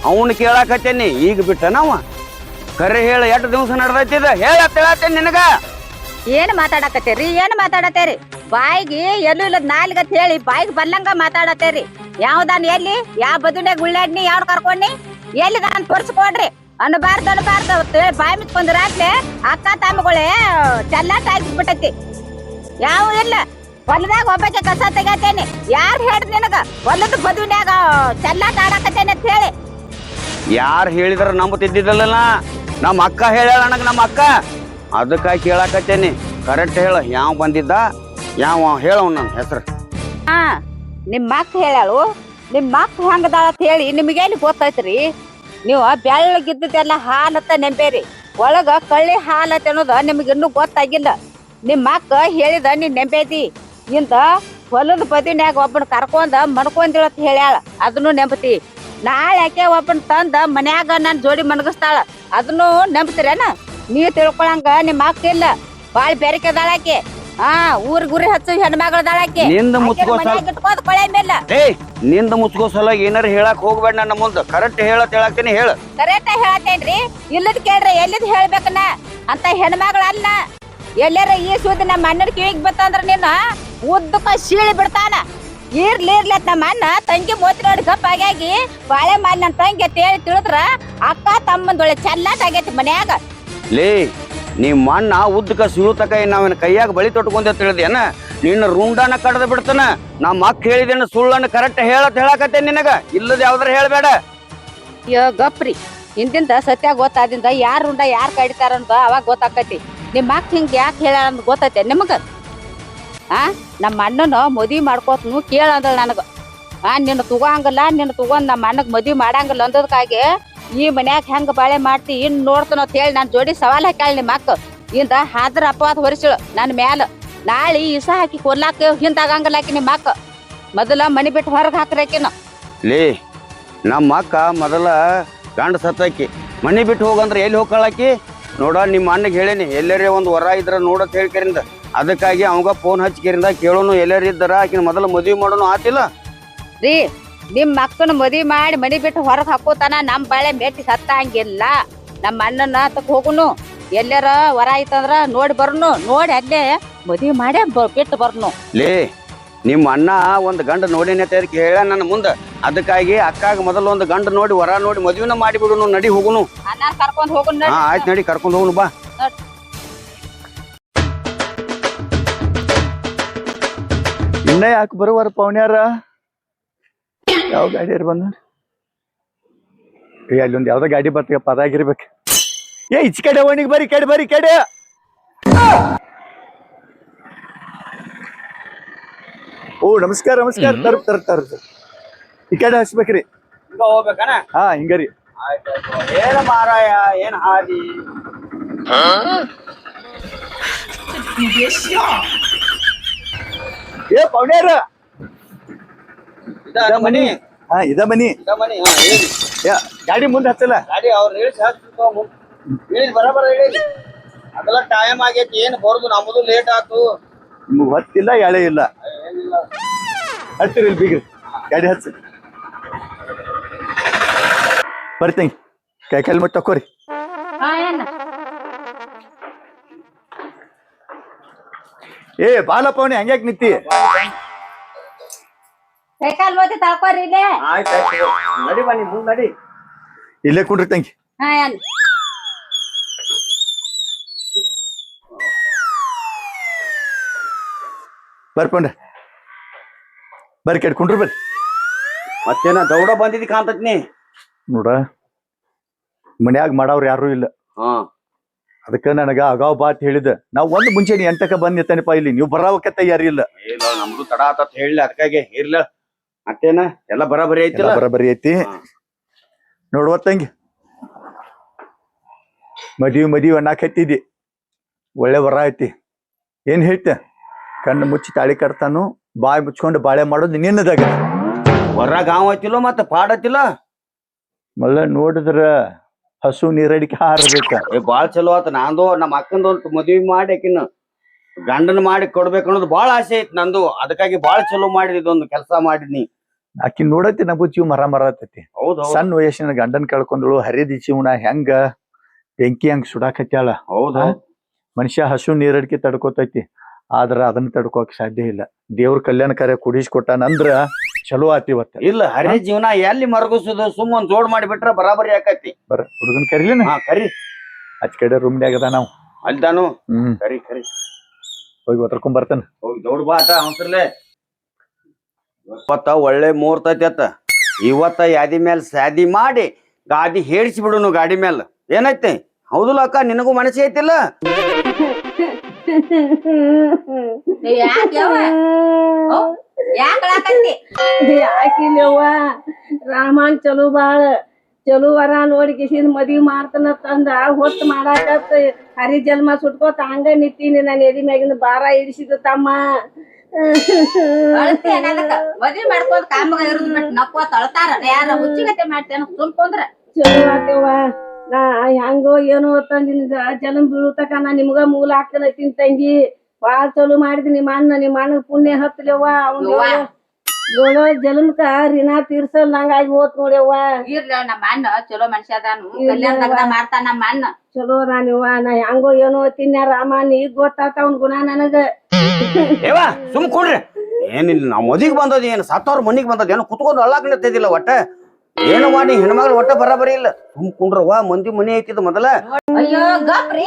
ಅವನು ಕೇಳಾಕ್ ಹತ್ತೇನಿ. ಈಗ ಬಿಟ್ಟ ನಾವ ಕರೆ ಹೇಳ ಎಷ್ಟು ದಿವಸ ನಡ್ದೈತಿದ? ಹೇಳ ಹೇಳತ್ತೇನಿ ನಿನಗ. ಏನ್ ಮಾತಾಡಕತ್ತೇರಿ? ಏನ್ ಮಾತಾಡತ್ತೇರಿ? ಬಾಯಿಗೆ ಎಲ್ಲೂ ಇಲ್ಲದ ನಾಲ್ಗತ್ ಹೇಳಿ ಬಾಯಿಗೆ ಬಲ್ಲಂಗ ಮಾತಾಡತ್ತೇರಿ. ಯಾವ್ದಾನ ಎಲ್ಲಿ? ಯಾವ ಬದುನ್ಯಾಗ ಉಳ್ಳಾಡ್ನಿ ಯಾವ್ದು ಕರ್ಕೊಂಡಿ ಎಲ್ಲಿ ನಾನು ತೋರಿಸ್ಕೊಡ್ರಿ. ಅನ್ಬಾರ್ದು ಅನ್ಬಾರ್ದು ಅವತ್ತು. ಬಾಯಿ ಮುಚ್ಕೊಂಡ್ರಾಗ್ಲೆ ಅಕ್ಕ ತಮ್ಮಗಳೇ ಚೆಲ್ಲಾಟ ಆಗಿಬಿಟ್ಟೈತಿ ಯಾವ ಇಲ್ಲ. ಹೊಲದಾಗ ಒಬ್ಬಕ್ಕೆ ಕಸ ತೆಗತೇನೆ ಯಾರು ಹೇಳ್ರಿ ನಿನಗ? ಹೊಲದ ಬದುವಿನಾಗ ಚೆಲ್ಲಾಟ ಆಡಕತ್ತೇನೆ ಅಂತ ಹೇಳಿ. ಯಾರು ಹೇಳಿದ್ರ ನಂಬುತ್ತಿದ್ದಿದ್ದಲ್ಲ ನಮ್ಮ ಅಕ್ಕ ಹೇಳ್ಯಾಳ ನನಗೆ ನಮ್ಮ ಅಕ್ಕ. ಅದಕ್ಕಾಗಿ ಕೇಳಾಕತ್ತೇನಿ. ಕರೆಕ್ಟ್ ಹೇಳ. ಯಾವ ಬಂದಿದ್ದ? ಯಾವ ಹೇಳವ್ ನನ್ನ ಹೆಸರು? ಹಾ ನಿಮ್ಮ ಅಕ್ಕ ಹೇಳಾಳು ನಿಮ್ ಮಕ್ ಹೆಂಗದ ಅಂತ ಹೇಳಿ ನಿಮಗೇನು ಗೊತ್ತೈತ್ರಿ ನೀವು ಬೆಳ್ಳಗಿದ್ದದೆಲ್ಲ ಹಾಲತ್ತ ನೆಂಬೇರಿ. ಒಳಗ ಕಳ್ಳಿ ಹಾಲತ್ತ ಅನ್ನೋದು ನಿಮ್ಗೆ ಇನ್ನೂ ಗೊತ್ತಾಗಿಲ್ಲ. ನಿಮ್ಮ ಮಕ್ಕ ಹೇಳಿದ ನೀನ್ ನೆಂಬೇದಿ. ಇಂದ ಹೊಲದ ಬದಿನ್ಯಾಗ ಒಬ್ಬನ ಕರ್ಕೊಂಡ ಅಂತ ಹೇಳ್ಯಾಳ. ಅದನ್ನು ನೆಂಬತಿ. ನಾಳೆ ಯಾಕೆ ಒಬ್ಬನ ತಂದ ಮನ್ಯಾಗ ನನ್ನ ಜೋಡಿ ಮನಗಸ್ತಾಳ? ಅದನ್ನು ನಂಬ್ತಿರೇನ? ನೀವ್ ತಿಳ್ಕೊಳಂಗ ನಿಮ್ಮ ಅಕ್ಕ ಇಲ್ಲ. ಬಾಳ್ ಬೆರಕೆದಾಳಾಕೆ ಹಾ ಊರ್ ಗುರಿ ಹಚ್ಚು ಹೆಣ್ಮಗಳದಾಳಾಕೆ ನಿಂದ ಮುಚ್ಕೋ ಸಲ ಕೊಳೆ ಮೇಲೆ. ಏಯ್ನಿಂದ ಮುಚ್ಕೋ ಸಲ ಏನಾರ ಹೇಳಕ್ ಹೋಗ್ಬೇಡ ನನ್ನ ಮುಂದೆ. ಕರೆಕ್ಟ್ ಹೇಳತ್ ಹೇಳಾಕ್ತೀನಿ ಹೇಳ. ಕರೆಕ್ಟ್ ಹೇಳ್ತೇನ್ರಿ ಇಲ್ಲದ್ ಕೇಳ್ರಿ ಎಲ್ಲಿದ್ ಹೇಳ್ಬೇಕನ ಅಂತ ಹೆಣ್ಮಗಳ ಅಲ್ಲ. ಎಲ್ಲಾರ ಈ ಸುದ್ದಿ ನಮ್ಮ ಅಣ್ಣನ ಕಿವಿಗ್ ಬತ್ತಂದ್ರ ನಿನ್ನ ಉದ್ದಕ್ಕ ಸೀಳಿ ಬಿಡ್ತಾನ. ಇರ್ಲಿ ಇರ್ಲಿ ನಮ್ಮ ಅಣ್ಣ. ತಂಗಿ ಮೋತಿ ನೋಡಿ ಗಪ್ಪ ಆಗಿ ಬಾಳೆ ಮಾಡಿ ನನ್ನ ತಂಗಿ ತೇಳಿ ತಿಳಿದ್ರ ಅಕ್ಕ ತಮ್ಮಂದೊಳೆ ಚೆಲ್ಲಾಟ ಆಗೈತಿ ಮನ್ಯಾಗ. ಲೇ ನಿಮ್ಮ ಮಣ್ಣ ಉದ್ದಕ ಸಿಳುತಕ ನಾವೇನ ಕೈಯಾಗ ಬಳಿ ತೊಟ್ಕೊಂಡೆ ತಿಳಿದೇನ ನಿನ್ನ ರುಂಡನ ಕಡ್ದ ಬಿಡ್ತಾನ. ನಮ್ಮ ಅಕ್ಕ ಹೇಳಿದೇನ ಸುಳ್ಳನ್ನು ಕರೆಕ್ಟ್ ಹೇಳತ್ ಹೇಳಕತ್ತೆ ನಿನಗ. ಇಲ್ಲದ ಯಾವ್ದಾರ ಹೇಳ್ಬೇಡ. ಯೋ ಗಪ್ರಿ. ಹಿಂದಿಂದ ಸತ್ಯ ಗೊತ್ತಾದಿಂದ ಯಾರು ರುಂಡ ಯಾರು ಕಡಿತಾರ ಅಂತ ಅವಾಗ ಗೊತ್ತಾಕತಿ ನಿಮ್ಮ ಅಕ್ಕ ಹಿಂಗ್ ಯಾಕೆ ಹೇಳ ಅಂತ ಗೊತ್ತೈತೆ ನಿಮಗ? ಆ? ನಮ್ಮ ಅಣ್ಣನ ಮದ್ವಿ ಮಾಡ್ಕೋತ್ನು ಕೇಳ ಅಂದಳು ನನಗ. ಆ, ನಿನ್ನ ತಗೋಂಗಲ್ಲ ನಿನ್ನ ತಗೊಂಡ್ ನಮ್ಮ ಅಣ್ಣಗ್ ಮದ್ವಿ ಮಾಡಂಗಿಲ್ಲ ಅಂದದಕ್ಕಾಗಿ ಈ ಮನ್ಯಾಗ ಹೆಂಗ್ ಬಾಳೆ ಮಾಡ್ತಿ ಇನ್ ನೋಡ್ತಾನ ಅಂತ ಹೇಳಿ ನಾನು ಜೋಡಿ ಸವಾಲ್ ಹಾಕ್ಯಾಳ ನಿಮ್ಮ ಅಕ್ಕ. ಇಂದ ಹಾದ್ರ ಅಪವಾದ ಹೊರಿಸಳು ನನ್ನ ಮ್ಯಾಲ. ನಾಳೆ ಇಸ ಹಾಕಿ ಕೊರ್ಲಾಕ ಹಿಂದಾಗಂಗಿಲ್ಲ ಆಕಿ ನಿಮ್ಮ ಅಕ್ಕ. ಮೊದಲ ಮನಿ ಬಿಟ್ಟು ಹೊರಗೆ ಹಾಕ್ರಾಕಿನ ಲೇ ನಮ್ಮ ಅಕ್ಕ ಮೊದಲ ಗಂಡ ಸತ್ತಾಕಿ. ಮನೆ ಬಿಟ್ಟು ಹೋಗಂದ್ರೆ ಎಲ್ಲಿ ಹೋಗ್ಕೊಳ್ಳಾಕಿ ನೋಡ ನಿಮ್ಮ ಅಣ್ಣಗೆ ಹೇಳೇನಿ ಎಲ್ಲರೇ ಒಂದು ವರ ಇದ್ರ ನೋಡತ್ ಹೇಳ್ಕರಿಂದ. ಅದಕ್ಕಾಗಿ ಅವಂಗ ಫೋನ್ ಹಚ್ಕರಿಂದ ಕೇಳೋನು ಎಲ್ಲರ ಇದ್ದಾರ ಆಕಿನ ಮೊದಲ ಮದುವೆ ಮಾಡೋನು ಆತಿಲ್ಲ? ರೀ ನಿಮ್ ಅಕ್ಕನ ಮದಿ ಮಾಡಿ ಮನಿ ಬಿಟ್ಟು ಹೊರಗ್ ಹಾಕೋತಾನ ನಮ್ ಬಾಳೆ ಮೆಟ್ಟಿ ಸತ್ತ ಹಂಗಿಲ್ಲ ನಮ್ಮ ಅಣ್ಣನ ತಕ್ ಹೋಗುನು. ಎಲ್ಲರ ವರ ಐತಂದ್ರ ನೋಡಿ ಬರ್ನು. ನೋಡಿ ಅಲ್ಲೇ ಮದಿ ಮಾಡೇ ಬ- ಬಿಟ್ಟು ಬರ್ನು. ಲೇ ನಿಮ್ಮ ಅಣ್ಣ ಒಂದು ಗಂಡ ನೋಡಿನೇ ಹೇಳ ನನ್ನ ಮುಂದೆ. ಅದಕ್ಕಾಗಿ ಅಕ್ಕಾಗ ಮೊದಲು ಒಂದು ಗಂಡ ನೋಡಿ ವರ ನೋಡಿ ಮದ್ವಿನ ಮಾಡಿಬಿಡುನು ನಡಿ ಹೋಗುನು. ಅಣ್ಣ ಕರ್ಕೊಂಡ್ ಹೋಗುನ್ ಹಾ ಆಯ್ತು ನಡಿ ಕರ್ಕೊಂಡು ಹೋಗುನು ಬಾ. ಇನ್ನ ಯಾಕೆ ಬರುವಾರ ಪವನ್ಯಾರ? ಯಾವ ಗಾಡಿ ಬಂದ? ಏ ಅಲ್ಲೊಂದು ಯಾವ್ದೋ ಗಾಡಿ ಬರ್ತಗ ಪದಾಗಿರ್ಬೇಕು. ಏ ಇಚ್ ಕಡೆ ಓಣಿಗೆ ಬರಿ ಕಡೆ ಬರಿ ಕಡೆ. ಓ ನಮಸ್ಕಾರ ನಮಸ್ಕಾರ. ತರ್ ತರ್ ತರ್. ಈ ಕಡೆ ಹಚ್ಬೇಕ್ರಿ. ಹಿಂಗ ಹೋಗ್ಬೇಕನ? ಹಾ ಹಿಂಗರಿ ಏನ ಮಾರಾಯ ಏನ್ ಹಾದಿ? ಏ ಪೌಣ್ಯಾರ ಇದ ಮನಿ. ಹಾ ಇದ ಮನಿ. ಇದ ಮನಿ ಹಾ ಹೇಳಿ. ಯಾ ಗಾಡಿ ಮುಂದೆ ಹತ್ತಲ್ಲ ಗಾಡಿ ಅವ್ರು ಹೇಳಿ ಹಾಕ್ತಿರ್ತಾವ ಬರಬರ ಹೇಳಿ. ಅದೆಲ್ಲ ಟೈಮ್ ಆಗೈತಿ ಏನ್ ಬರುದು ನಮ್ಮದು ಲೇಟ್ ಆತು. ನಿಮ್ಗೆ ಹೊತ್ತಿಲ್ಲ ಎಳೆ ಇಲ್ಲ. ಹತ್ತಿರಿ ಇಲ್ಲಿ ಬೀಗ್ರಿ. ಗಾಡಿ ಹಚ್ಚಿ. ಬರ್ತೀನಿ. ಕೈ ಕಾಲು ಮಟ್ಟ ತಕೋರಿ ಏ ಬಾಲಪ್ಪ ಅವನೇ ಹಂಗ್ಯಾಕ್ ನಿಂತಿ? ಕೈಕಾಲ್ ಮೋತಿ ತಳ್ಕೊರಿ ಇಲ್ಲೇ. ನಡಿ ಬನ್ನಿ ಮುಂದೆ ನಡಿ. ಇಲ್ಲೇ ಕುಂಡ್ರಿ ತಂಗಿ. ಹಾ ಬರ್ರಿ ಕಡೆ ಕುಂಡ್ರಿ ಬರ್ರಿ. ಮತ್ತೇನ ದೌಡ ಬಂದಿದ್ದಿ ಕಾಂತತ್ನಿ ನೋಡ ಮನ್ಯಾಗ ಮಾಡವ್ರು ಯಾರು ಇಲ್ಲ. ಹಾ. ಅದಕ್ಕೆ ನನಗ ಅಗಾವ್ ಬಾತ್ ಹೇಳಿದ ನಾವ್ ಒಂದ್ ಮುಂಚೆ ಎಂಟಕ್ಕ ಬಂದ್ ನಿಂತಾನಪ್ಪ ಇಲ್ಲಿ ನೀವು ಬರಾವಕ್ಕೆ ತಯಾರಿ ಇಲ್ಲ. ಇಲ್ಲ ನಮ್ದು ತಡ ಆತತ್ ಹೇಳಿ ಅದಕ್ಕಾಗಿ ಇರ್ಲ. ಮತ್ತೇನ? ಎಲ್ಲ ಬರಾಬರಿ ಐತಿ ಬರಾಬರಿ ಐತಿ. ನೋಡುವ ತಂಗಿ ಮದ್ವಿ ಮದ್ವಿ ಒಳ್ಳೆ ಬರ ಐತಿ. ಏನ್ ಹೇಳ್ತೆ? ಕಣ್ಣು ಮುಚ್ಚಿ ತಾಳಿ ಕಟ್ತಾನು ಬಾಯಿ ಮುಚ್ಕೊಂಡು ಬಾಳೆ ಮಾಡೋದು ನಿನ್ನದಾಗ. ಹೊರ ಗಾಂವ್ ಐತಿಲ್ಲ ಮತ್ತ ಪಾಡ್ ಐತಿಲ್ಲ ಮಲ್ಲ ನೋಡಿದ್ರ ಹಸು ನೀರಡಿಕೆ ಹಾರಬೇಕ. ಏ ಬಾಳ್ ಚಲೋ ಆತ. ನಂದು ನಮ್ಮ ಅಕ್ಕಂದು ಮದುವೆ ಮದ್ವಿ ಮಾಡಿ ಆಕಿನ ಗಂಡನ ಮಾಡಿ ಕೊಡ್ಬೇಕು ಅನ್ನೋದು ಬಹಳ ಆಸೆ ಐತಿ ನಂದು. ಅದಕ್ಕಾಗಿ ಬಹಳ ಚಲೋ ಮಾಡಿದ್ ಇದೊಂದು ಕೆಲಸ ಮಾಡಿದ್ನಿ. ಆಕಿ ನೋಡತಿ ನಗು ಜೀವ ಮರ ಮರ ಆತೈತಿ. ಹೌದು. ಸಣ್ಣ ವಯಸ್ಸಿನ ಗಂಡನ್ ಕಳ್ಕೊಂಡಳು ಹರಿದಿ ಜೀವನ ಹೆಂಗ? ಬೆಂಕಿ ಹಂಗ ಸುಡಾಕತ್ಯಾಳ. ಹೌದು ಹೌದ. ಮನುಷ್ಯ ಹಸು ನೀರಡಿಕೆ ತಡ್ಕೋತೈತಿ. ಆದ್ರ ಅದನ್ನ ತಡ್ಕೋಕ್ ಸಾಧ್ಯ ಇಲ್ಲ. ದೇವ್ರ ಕಲ್ಯಾಣ ಕಾರ್ಯ ಕುಡಿಸ್ಕೊಟ್ಟಾನಂದ್ರ ಚಲೋ ಆತಿ ಇವತ್ತ. ಇಲ್ಲ ಹರಿ ಜೀವನ ಎಲ್ಲಿ ಮರಗಿಸುದು ಸುಮ್ಮ ಒಂದ್ ಜೋಡ್ ಮಾಡಿಬಿಟ್ರ ಬರಾಬರಿ ಆಕತಿ. ಬರ ಹುಡುಗನ್ ಕರಿಲಿನ? ಹಾ ಕರಿ ಆಚ ಕಡೆ ರೂಮ್ನ್ಯಾಗ ಅದ ನಾವು ಅಲ್ದಾನು? ಹ್ಮ್. ಕರಿ ಕರಿ. ಹೋಗಿ ಒತ್ತರ್ಕೊಂಡ್ ಬರ್ತೇನೆ. ಹೋಗಿ ದೌಡ್ ಬಾ ಆತ ಅವಸರ್ಲೆ. ಇವತ್ತ ಒಳ್ಳೆ ಮುಹೂರ್ತ ಐತಿ ಅತ್ತ ಇವತ್ತ ಯಾದಿ ಮೇಲೆ ಸ್ಯಾದಿ ಮಾಡಿ ಗಾದಿ ಹೇಡ್ಸಿ ಬಿಡುನು ಗಾಡಿ ಮೇಲೆ ಏನೈತಿ? ಹೌದಲ್ಲ ಅಕ್ಕ ನಿನಗೂ ಮನಸ್ಸು ಐತಿಲ್ಲ? ರಾಮ ಯಾಕ್ ರಾಮನ್ ಚಲೋ ಬಾಳ. ಚಲೋ ವರ ನೋಡಿ ಕಿಸಿದ್ ಮದ್ವಿ ಮಾಡ್ತಾನ ತಂದ ಹೊತ್ತು ಮಾಡಾಕತ್ತ ಹರಿ ಜನ್ಮ ಸುಟ್ಕೋತ ಹಂಗ ನಿತ್ತೀನಿ ನನ್ನ ಎದಿ ಮ್ಯಾಗಿನ ಭಾರ ಇಡಿಸಿದ ತಮ್ಮ. ಮದ್ವಿ ಮಾಡ್ಕೋದ್ ಕಾಮಗ ಇರುದ್ ಬಿಟ್ಟು ನಕ್ಕೋತ ಅಳ್ತಾರ ಯಾರ ಹುಚ್ಚಿಗತೆ ಮಾಡ್ತೇನ ಚಲೋ ನಾ ಹೆಂಗೋ ಏನೋ ತಂದಿನ ಜನ್ಮ ಬೀಳತಕ ನಾ ನಿಮ್ಗ ಮೂಲ ಹಾಕ್ತಾನ ತಂಗಿ. ಬಾಳ ಚಲೋ ಮಾಡಿದ್ ನಿಮ್ಮ ಅಣ್ಣ ನಿಮ್ಮ ಅಣ್ಣ ಪುಣ್ಯ ಹತ್ತಲೆವ್ವ. ಅವ್ನ. ಏಳೋ ಜನ್ಮಕ್ಕ ರಿನಾ ತೀರ್ಸಲ್ ನಂಗಾಗಿ ಹೋತ್ ನೋಡ್ಯವ್ವ ಇರ್ಲ ನಮ್ಮ ಅಣ್ಣ ಚಲೋ ಮನುಷ್ಯ ಅದಾನು. ಕಲ್ಯಾಣ ಲಗ್ನ ಮಾಡ್ತಾನ ನಮ್ಮ ಅಣ್ಣ. ಚಲೋ ರಾಣಿವ್ವ ನಾ ಹೆಂಗೋ ಏನೋ ತಿನ್ನ ರಾಮ ಈಗ ಗೊತ್ತಾತ ಅವ್ನ ಗುಣ ನನಗ. ಏವ ಸುಮ್ ಕೊಡ್ರಿ. ಏನಿಲ್ಲ ನಾವ್ ಮದಿಗ್ ಬಂದದ ಏನ್ ಸತ್ತವ್ರ ಮನಿಗ್ ಬಂದದ ಏನೋ ಕುತ್ಕೊಂಡು ಅಳ್ಳಾಕ್ ನಿಂತಿದ್ದಿಲ್ಲ ಒಟ್ಟ. ಏನು ನೀ ಹೆಣ್ಮಗಳು ಒಟ್ಟ ಬರಾಬರಿ ಇಲ್ಲ. ಸುಮ್ ಕುಂಡ್ರವ್ವ ಮಂದಿ ಮನಿ ಐತಿದ್ ಮೊದಲ. ಅಯ್ಯೋ ಗಪ್ರಿ.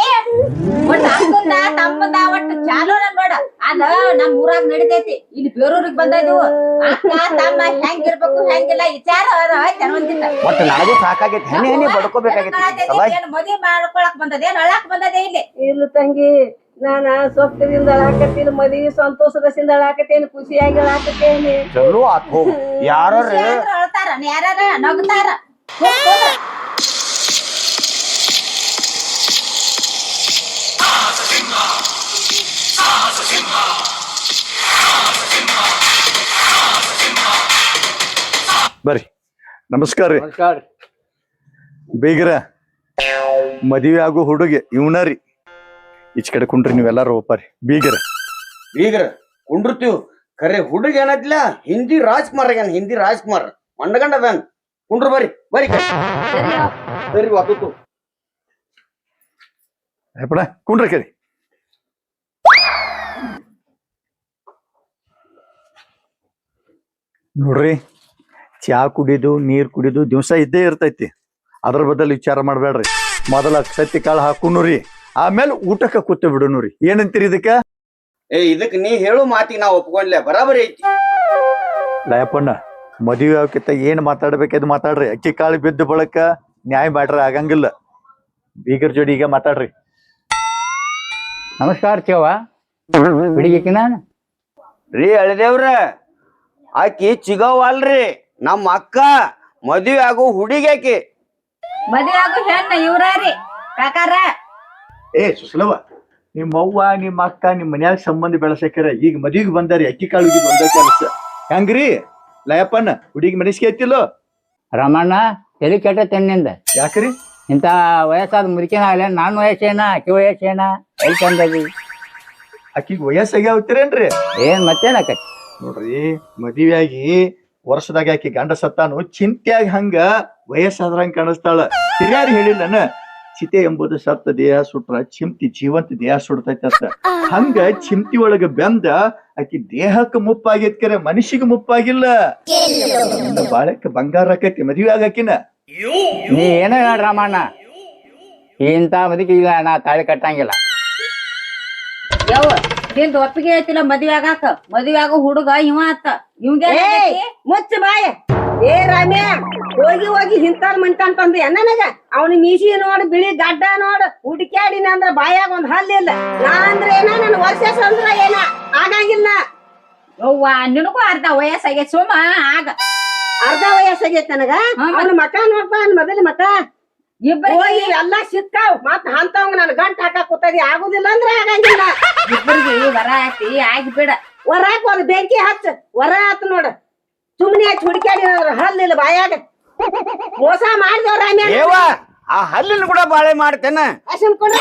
ಒಟ್ಟ ಅಕ್ಕಂದ ತಮ್ಮಂದ ಒಟ್ಟ ಚಾಲೋ ನೋಡ. ಅದ ನಮ್ ಊರಾಗ ನಡಿತೈತಿ. ಇಲ್ಲಿ ಬೇರೂರಿಗೆ ಬಂದಿದ್ವು ಅಕ್ಕ ತಮ್ಮ ಹೆಂಗಿಲ್ಲ ವಿಚಾರ ಒಂದಿತ್ತ ಒಟ್ಟ ನನಗೂ ಸಾಕಾಗೈತಿ. ಹೆಣ್ಣೆ ಹೆಣ್ಣೆ ಬಡ್ಕೋಬೇಕಾಗೈತಿ. ಸಲಾ ಏನ್ ಮದ್ವಿ ಮಾಡ್ಕೊಳಕ್ ಬಂದದ ಹೇಳಕ್ ಅಳಾಕ್ ಬಂದದೆ ಇಲ್ಲಿ. ಇಲ್ಲ ತಂಗಿ ನಾನ ಸ್ವಪ್ನದಿಂದ ಅಳಾಕತ್ತೀನಿ ಸಂತೋಷದ ಸಂತೋಷದಿಂದ ಅಳಾಕತ್ತೇನಿ ಖುಷಿಯಾಗಿ ಅಳಾಕತ್ತೇನಿ. ಚಲೋ ಆತ್ ಹೋಗು. ಯಾರ ಅಳ್ತಾರ ನಗ್ತಾರ. ಬರ್ರಿ. ನಮಸ್ಕಾರ ರೀ. ಬೀಗ್ರ ಮದುವೆ ಆಗೋ ಹುಡುಗಿ ಇವನ ರೀ. ಈಚ ಕಡೆ ಕುಂಡ್ರಿ ನೀವೆಲ್ಲಾರು ಬೀಗರ. ಬೀಗ್ರ ಈಗ ಕುಂಡಿರ್ತೀವ್ ಖರೆ ಹುಡುಗ ಏನೈತಿಲ್ಲ? ಹಿಂದಿ ರಾಜ್ಕುಮಾರ್ ಆಗ್ಯಾನ ಹಿಂದಿ ರಾಜ್ಕುಮಾರ್. ಮಂಡಗಂಡ ಅದಾನ ಕುಂಡ್ರು ಬರ್ರಿ ಬರ್ರಿ. ಸರಿ ಒತ್ತು ಹೇಪಡ ಕುಂಡ್ರಿ ಕರಿ. ನೋಡ್ರಿ ಚಾ ಕುಡಿದು ನೀರ್ ಕುಡಿದು ದಿವಸ ಇದ್ದೇ ಇರ್ತೈತಿ. ಅದ್ರ ಬದಲು ವಿಚಾರ ಮಾಡ್ಬೇಡ್ರಿ ಮೊದಲ ಸತ್ತಿ ಕಾಳು ಹಾಕುನು ರೀ ಆಮೇಲೆ ಊಟಕ್ಕೆ ಕೂತು ಬಿಡೋನು ರೀ ಏನಂತೀರಿ ಇದಕ್ಕ? ಏ ಇದಕ್ ನೀ ಹೇಳು ಮಾತಿಗೆ ನಾ ಒಪ್ಕೊಂಡ್ಲೆ ಬರಾಬರಿ ಐತಿ. ಲಯಪ್ಪಣ್ಣ ಮದುವೆ ಆಗಿತ್ತ ಏನ್ ಮಾತಾಡ್ಬೇಕದು ಮಾತಾಡ್ರಿ. ಅಕ್ಕಿ ಕಾಳು ಬಿದ್ದ ಬಳಕ ನ್ಯಾಯ ಮಾಡ್ರಿ ಆಗಂಗಿಲ್ಲ. ಬೀಗರ್ ಜೋಡಿ ಈಗ ಮಾತಾಡ್ರಿ. ನಮಸ್ಕಾರ ನಾನು ರೀ ಅಳದೇವ್ರ ಆಕಿ ಚಿಗವ್ ಅಲ್ರಿ ನಮ್ಮ ಅಕ್ಕ ಮದುವೆ ಆಗೋ ಹುಡುಗಿ ಆಕಿ. ಮದುವೆ ಆಗೋ ಹೆಣ್ಣ ಇವ್ರಾರಿ ಕಾಕಾರ. ಏ ಸುಸ್ಲವ ನಿಮ್ಮ ಅವ್ವ ನಿಮ್ಮ ಅಕ್ಕ ನಿಮ್ಮ ಮನ್ಯಾಗ ಸಂಬಂಧ ಬೆಳೆಸಕ್ಯಾರ ಈಗ ಮದುವೆಗೆ ಬಂದಾರಿ ಅಕ್ಕಿ ಕಾಳು ಹುಡುಗಿ ಒಂದೇ ಕೆಲಸ. ಹೆಂಗ್ರಿ? ಲಯಪ್ಪನ ಹುಡುಗಿ ಮನಸ್ಸಿಗೆ ಐತಿಲ್ಲೋ ರಮಣ್ಣ ತಲೆ ಕೆಟ್ಟ ನಿಂದ? ಯಾಕ್ರಿ? ಇಂಥ ವಯಸ್ಸಾದ ಮುದುಕಿನ ಆಗ್ಲೇ ನಾನು ವಯಸ್ಸೇನ ಅಕ್ಕಿ ವಯಸ್ಸೇನ? ಎಲ್ಲಿ ಚಂದದಿ? ಅಕ್ಕಿಗೆ ವಯಸ್ಸಾಗ್ಯಾವತ್ತೀರೇನ್ರಿ ಏನ್ ಮತ್ತೇನ ನೋಡ್ರಿ ಮದುವೆಯಾಗಿ ವರ್ಷದಾಗ ಆಕಿ ಗಂಡ ಸತ್ತಾನು ಚಿಂತ್ಯಾಗ ಹಂಗ ವಯಸ್ಸಾದ್ರಂಗ ಕಾಣಿಸ್ತಾಳ. ಹಿರಿಯಾರು ಹೇಳಿಲ್ಲನ ಚಿತೆ ಎಂಬುದು ಸತ್ತ ದೇಹ ಸುಟ್ರ ಚಿಮ್ತಿ ಜೀವಂತ ದೇಹ ಸುಡ್ತೈತಿ ಅಂತ. ಹಂಗ ಚಿಮ್ತಿ ಒಳಗ ಬೆಂದ ಆಕಿ ದೇಹಕ್ಕೆ ಮುಪ್ಪಾಗೈತ್ ಕರೆ ಮನುಷ್ಯಗೆ ಮುಪ್ಪಾಗಿಲ್ಲ. ಬಾಳಕ್ಕೆ ಬಂಗಾರ ಆಕೈತಿ ಮದುವೆ ಆಗಾಕಿನ. ನೀ ಏನ ಹೇಳ ರಾಮಣ್ಣ? ಇಂತ ಮುದುಕಿ ಇಲ್ಲ ನಾ ತಾಳಿ ಕಟ್ಟಂಗಿಲ್ಲ. ಯವ್ವ ನಿಂದ ಒಪ್ಪಿಗೆ ಐತಿಲ್ಲ ಮದ್ವೆ ಆಗಾಕ. ಮದ್ವೆ ಆಗೋ ಹುಡುಗ ಇವ ಆತ ಇವಂಗೆ ಮುಚ್ಚ ಬಾಯ. ಏ ರಾಮ್ಯ. ಹೋಗಿ ಹೋಗಿ ಹಿಂತಾಲ್ ಮಂಟಂತಂದು ಎನ್ನನಗ ಅವನ ಮೀಸಿ ನೋಡ್ ಬಿಳಿ ಗಡ್ಡ ನೋಡ್ ಹುಡುಕ್ಯಾಡಿನ ಅಂದ್ರ ಬಾಯಾಗ ಒಂದ್ ಹಲ್ಲಿಲ್ಲ ನಾ ಅಂದ್ರ ಏನ ನನ್ ವರ್ಷ ಅಂದ್ರ ಏನ? ಆಗಂಗಿಲ್ಲ. ಅವ್ವ ನಿನಗೂ ಅರ್ಧ ವಯಸ್ಸಾಗೈತೆ ಸೋಮ ಆಗ. ಅರ್ಧ ವಯಸ್ಸಾಗೈತೆ ನನಗ? ಅವನ ಮಕ ನೋಡ್ಪ ಅವ್ನ ಮೊದಲ ಮಕ ಇಬ್ಬರು ಹೋಗಿ ಎಲ್ಲಾ ಸಿಕ್ಕಾವ್ ಮತ್ ಅಂತವಂಗ ನನ್ ಗಂಟ್ ಹಾಕಾಕ ಕೂತದಿ. ಆಗುದಿಲ್ಲ ಅಂದ್ರ ಆಗಂಗಿಲ್ಲ. ಇಬ್ಬರಿಗೆ ವರ ಹಾಕಿ ಆಗಿ ಬಿಡ ಹೊರಾಕ್ ಒಂದ್ ಬೆಂಕಿ ಹಚ್ಚ ಹೊರ ಆತ್ ನೋಡ. ಸುಮ್ನೆ ಹಚ್ಚಿ ಹುಡುಕ್ಯಾಡಿ ಹಲ್ಲಿಲ್ಲ ಬಾಯಾಗ. ಮೋಸ ಮಾಡಿದವ್ರ ಏವ ಆ ಹಲ್ಲಿನ ಕೂಡ ಬಾಳೆ ಮಾಡ್ತೇನ. ಸುಮ್ಕೊಂಡ್ರ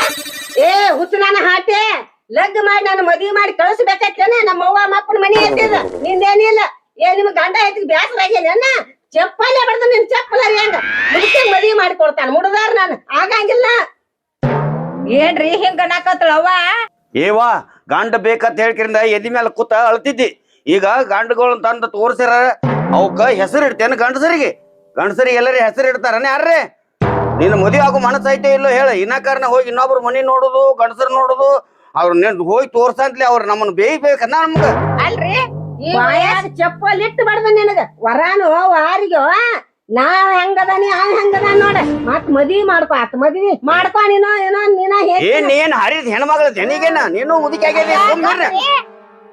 ಏ ಹುಚ್ಚು ನಾನು ಹಾಟೆ ಲಗ್ ಮಾಡಿ ನಾನು ಮದುವೆ ಮಾಡಿ ಕಳಿಸ್ಬೇಕಾಗ್ತೇನೆ. ನಮ್ಮ ಅವ್ವ ಮಕ್ಕಳ ಮನೆ ಎತ್ತಿದ ನಿಂದೇನಿಲ್ಲ. ಏ ನಿಮ್ ಗಂಡ ಐತಿ ಬ್ಯಾಸರ ಆಗ್ಯಾನ. ಚಪ್ಪಲೆ ಬಡ್ದು ನಿನ್ ಚಪ್ಪಲ ಹೆಂಗ? ಮುದುಕೆ ಮದುವೆ ಮಾಡಿ ಕೊಡ್ತಾನ ಮುಡ್ದಾರ ನಾನು. ಆಗಂಗಿಲ್ಲ. ಏನ್ರಿ ಹಿಂಗ ನಾಕತ್ತಳವ್ವ ಏವ ಗಂಡ ಬೇಕಂತ ಹೇಳ್ಕಿರಿಂದ ಎದಿ ಮೇಲೆ ಕೂತ ಅಳ್ತಿದ್ದಿ. ಈಗ ಗಂಡಗಳನ್ನ ತಂದು ತೋರ್ಸ್ಯಾರ. ಅವಕ್ಕ ಹೆಸರು ಇಡ್ತೇನೆ ಗಂಡಸರಿಗೆ. ಗಂಡಸರಿಗೆ ಎಲ್ಲರಿ ಹೆಸರು ಇಡ್ತಾರನ ಯಾರ್ರೆ? ನಿನ್ನ ಮದುವೆ ಆಗೋ ಮನಸ್ಸು ಐತೆ ಇಲ್ಲೋ ಹೇಳ. ಕಾರಣ ಹೋಗಿ ಇನ್ನೊಬ್ರು ಮನಿ ನೋಡುದು ಗಂಡಸರ್ ನೋಡುದು. ಅವ್ರ ನಿನ್ ಹೋಗಿ ತೋರ್ಸಂತ್ಲಿ ಅವ್ರ ನಮ್ಮನ್ನ ಬೇಯ್ಬೇಕನ್ನ ನಮ್ಗ. ಅಲ್ರಿ? ಈ ಚಪ್ಪಲಿ ಚಪ್ಪಲ್ ಇಟ್ಟು ಬಡ್ದ ನಿನಗ. ವರಾನು ವಾರಿಗೋ ನಾ ಹೆಂಗದಾನಿ ಆ ಹೆಂಗದ ನೋಡ. ಮತ್ ಮದ್ವಿ ಮಾಡ್ಕೊ ಆತ್ ಮದ್ವಿ ಮಾಡ್ಕೊ ನೀನು ಏನೋ ನೀನ ಏನ್ ಏನ್ ಹರಿದ್ ಹೆಣ್ಮಗಳ ಜನಿಗೇನ? ನೀನು ಮುದುಕಿ ಆಗ್ಯಾದಿ ಸುಮ್ಮನೆ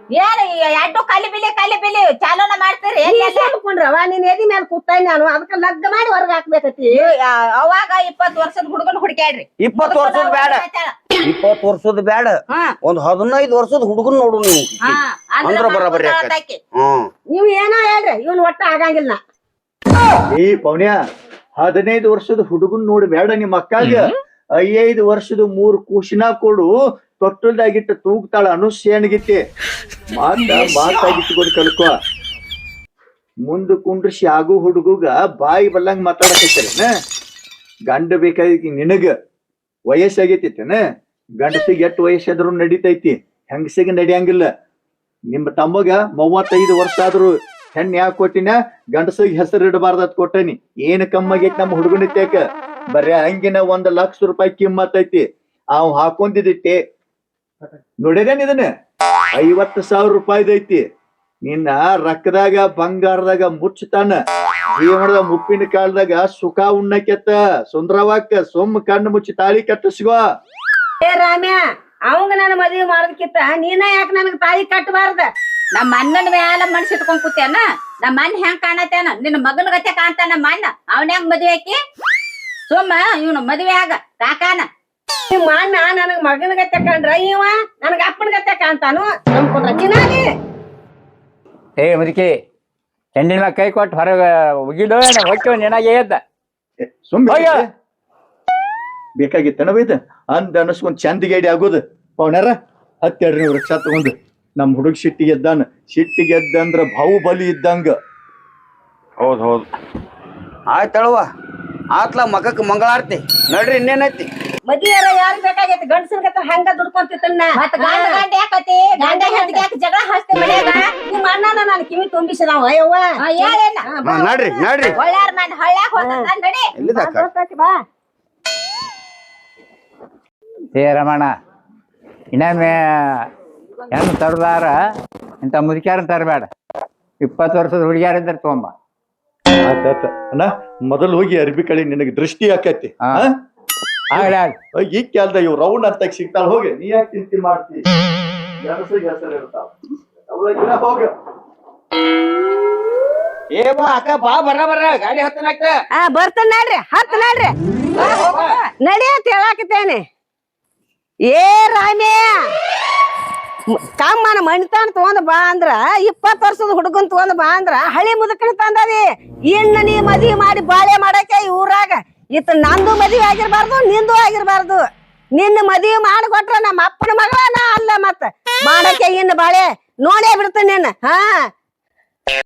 ಏನ್ ಎರಡು ಕಲಿ ಬಿಲಿ ಕಲಿ ಬಿಲಿ ಚಾಲೋನ ಮಾಡ್ತೀರಿ? ಹೇಳ್ಕೊಂಡ್ರವ ನೀನ್ ಎದಿ ಮೇಲೆ ಕೂತಾಯಿ ನಾನು ಅದಕ್ಕ ಲಗ್ಗ ಮಾಡಿ ಹೊರಗ್ ಹಾಕ್ಬೇಕತಿ ಅವಾಗ ಇಪ್ಪತ್ ವರ್ಷದ ಹುಡುಗನ್ ಹುಡುಕ್ಯಾಡ್ರಿ. ಇಪ್ಪತ್ತು ವರ್ಷದ ಬೇಡ ಇಪ್ಪತ್ತು ವರ್ಷದ ಬೇಡ ಹಾ. ಒಂದ್ ಹದಿನೈದು ವರ್ಷದ ಹುಡುಗನ್ ನೋಡು ನೀವು. ಹಾ ಅಂದ್ರ ಬರಾಬರಿ ಆಕ್ಕೈತಿ. ಆಕಿ ಹ್ಮ್ ನೀವ್ ಏನೋ ಹೇಳ್ರಿ ಇವನ್ ಒಟ್ಟ ಆಗಂಗಿಲ್ಲ. ಏ ಪೌನ್ಯ ಹದಿನೈದು ವರ್ಷದ ಹುಡುಗನ್ ನೋಡಿ ಬೇಡ ನಿಮ್ಮ ಅಕ್ಕಾಗ. ಐದೈದು ವರ್ಷದ ಮೂರ್ ಕೂಶಿನ ಕೊಡು. ತೊಟ್ಟಲ್ದಾಗಿಟ್ಟ ತೂಗ್ತಾಳ ಅನುಸೇಣಗಿತ್ತೆ ಮಾತ ಮಾತಾಗಿಟ್ಟುಕೊಂಡು ಕಲ್ಕೋ. ಮುಂದು ಕುಂಡ್ರಿಸಿ ಆಗು ಹುಡುಗುಗ ಬಾಯಿ ಬಲ್ಲಂಗ್ ಮಾತಾಡಕತ್ತೇನ. ಗಂಡ ಬೇಕಾಗಿ ನಿನಗ ವಯಸ್ಸಾಗೈತಿತ್ತೇನ ಗಂಡಸಿಗೆ ಎಷ್ಟು ವಯಸ್ಸಾದ್ರು ನಡೀತೈತಿ. ಹೆಂಗಸಿಗೆ ನಡಿಯಂಗಿಲ್ಲ. ನಿಮ್ಮ ತಮ್ಮಗ ಮೂವತ್ತೈದು ವರ್ಷ ಆದ್ರು ಹೆಣ್ಣು ಯಾಕೆ ಕೊಟ್ಟಿನ? ಗಂಡಸಿಗೆ ಹೆಸರು ಇಡಬಾರ್ದತ್ ಕೊಟ್ಟನಿ. ಏನ್ ಕಮ್ಮಾಗೈತಿ ನಮ್ಮ ಹುಡುಗನಿತ್ಯಾಕ ಬರೇ ಹಂಗಿನ ಒಂದ್ ಲಕ್ಷ ರೂಪಾಯಿ ಕಿಮ್ಮತ್ತೈತಿ. ಅವ್ ಹಾಕೊಂಡಿದ್ದಿಟ್ಟೆ ನೋಡಿದೇನ್ ಇದನ್ನ? ಐವತ್ತು ಸಾವಿರ ರೂಪಾಯಿದೈತಿ ನಿನ್ನ ರಕ್ಕದಾಗ ಬಂಗಾರದಾಗ ಮುಚ್ಚತಾನ ಜೀವನದ ಮುಪ್ಪಿನ ಕಾಲದಾಗ ಸುಖ ಉಣ್ಣಕ್ಕೆತ್ತ, ಸುಂದರವಾಕ್ಕ ಸೊಮ್ಮ ಕಣ್ಣು ಮುಚ್ಚಿ ತಾಳಿ ಕಟ್ಟಿಸ್ಕೋ. ಏ ರಾಮ್ಯ, ಅವಂಗ ನಾನು ಮದುವೆ ಮಾಡೋದಕ್ಕಿಂತ ನೀನ ಯಾಕೆ ನನಗ್ ತಾಳಿ ಕಟ್ಟಬಾರ್ದ ನಮ್ಮ ಅಣ್ಣನ ಮ್ಯಾಲ ಮನ್ಸ್ ಇಟ್ಕೊಂಡ್ ಕೂತೇನ ನಮ್ಮ ಅಣ್ಣ ಹೆಂಗ್ ಕಾಣತೇನ ನಿನ್ನ ಮಗನ ಗತೆ ಕಾಣ್ತಾನ ನಮ್ಮ ಅಣ್ಣ? ಅವನ ಹೆಂಗ್ ಮದ್ವೆ ಆಕಿ? ಸುಮ್ಮ ಇವನು ಮದ್ವೆ ಆಗ, ಕಾಕಾನ. ನಿಮ್ಮ ಅಣ್ಣ ನನಗ್ ಮಗನ ಗತ್ತೆ ಕಂಡ್ರ ಇವ ನನಗ ಅಪ್ಪನ ಗತ್ತೆ ಕಾಣ್ತಾನು ನಂಬ್ಕೊಂಡ್ರ. ಚಿನ್ನಾಗಿ ಏ ಮುದುಕಿ ಹೆಣ್ಣಿನ ಕೈ ಕೊಟ್ಟು ಹೊರಗೆ ಒಗಿದು ಹೊಕ್ಕೋ ನಿನಗೆ ಎದ್ದ? ಸುಮ್ಮನೆ ಹೋಗ್ಯ. ಬೇಕಾಗಿತ್ತನ ಬೈದ. ಅಂದ ಅನಸ್ಕೊಂಡ್ ಚಂದ ಗೇಡಿ ಆಗೋದು. ಪೌಣ್ಯಾರ ಹತ್ತೆರಡು ನೀವು ವೃಕ್ಷ ತಗೊಂಡು. ನಮ್ ಹುಡುಗ ಸಿಟ್ಟಿಗೆ ಎದ್ದಾನ. ಸಿಟ್ಟಿಗೆ ಎದ್ದಂದ್ರ ಬಾಹುಬಲಿ ಇದ್ದಂಗ. ಹೌದ್ ಹೌದು. ಆಯ್ತಳವ ಆತ್ಲ ಮಗಕ್ ಮಂಗಳಾರತಿ. ನಡ್ರಿ ಇನ್ನೇನೈತಿ? ಮದಿಯರ ಯಾರು ಬೇಕಾಗೈತಿ? ಗಂಡಸನ ಕತ್ತ ಹಂಗ ದುಡ್ಕೊಂತಿತ್ತನ್ನ. ಮತ್ತ ಗಂಡ ಗಂಡ ಯಾಕತಿ? ಗಂಡ ಹೆಂಡತಿ ಯಾಕೆ ಜಗಳ ಹಚ್ತಿ ಮನ್ಯಾಗ? ನಿಮ್ಮ ಅಣ್ಣನ ನಾನು ಕಿವಿ ತುಂಬಿಸಿದವ ಅಯ್ಯವ್ವ. ಹಾ, ನಡ್ರಿ ನಡ್ರಿ. ಒಳ್ಳೆಯವ್ರ ಮಂದಿ ಹಳ್ಳ್ಯಾಗ ಹೋಗ್ತಾನ ನಡಿ. ಎಲ್ಲಿದಾಕ ಬಾ ಏ ರಮಣ ಇನ್ನೊಮ್ಮೆ ಹೆಣ್ಣು ತರದಾರ ಇಂಥ ಮುದುಕ್ಯಾರನ್ನ ತರಬೇಡ. ಇಪ್ಪತ್ತು ವರ್ಷದ ಹುಡುಗಿಯಾರಿದ್ರೆ ತೊಗೊಂಬ. ಆತಾತ ಅಣ್ಣ ಮೊದಲು ಹೋಗಿ ಅರ್ಬಿ ಕಳಿ ನಿನಗೆ ದೃಷ್ಟಿ ಆಕೈತಿ. ಈ ಕಾಲದ ಇವ್ ರೌಂಡ್ ಅಂತ ಸಿಗ್ತಾಳ ಹೋಗಿ. ನೀ ಯಾಕೆ ಚಿಂತೆ ಮಾಡ್ತಿ? ಹೋಗ. ಏ ಬಾ ಅಕ್ಕ ಬಾ ಬರ ಬರ ಗಾಡಿ ಹತ್ತನಾಕ ಆ ಬರ್ತಾನ ನೋಡ್ರಿ ಹತ್ತ ನಡ್ರಿ. ನಡಿ ಅಂತ ಹೇಳಾಕತ್ತೇನೆ. ಏ ರಾಮೇ. ಕಮ್ಮನ ಮಣಿತಾನ ತಗೊಂಡ್ ಬಾ ಅಂದ್ರ ಇಪ್ಪತ್ ವರ್ಷದ ಹುಡುಗನ್ ತಗೊಂಡ್ ಬಾ ಅಂದ್ರ, ಹಳಿ ಮುದುಕನ ತಂದದಿ. ಇನ್ನ ನೀ ಮದ್ವಿ ಮಾಡಿ ಬಾಳೆ ಮಾಡಕ್ಕೆ ಊರಾಗ ಇತ್ತ ನಂದು ಮದ್ವಿ ಆಗಿರ್ಬಾರ್ದು, ನಿಂದು ಆಗಿರ್ಬಾರ್ದು. ನಿನ್ನ ಮದ್ವಿ ಮಾಡಿಕೊಟ್ರ ನಮ್ಮ ಅಪ್ಪನ ಮಗಳ ಅಲ್ಲ ಮತ್ತ. ಮಾಡಕ್ಕೆ ಇನ್ನು ಬಾಳೆ, ನೋಡೇ ಬಿಡ್ತೀನಿ ನೀನ್, ಹಾ?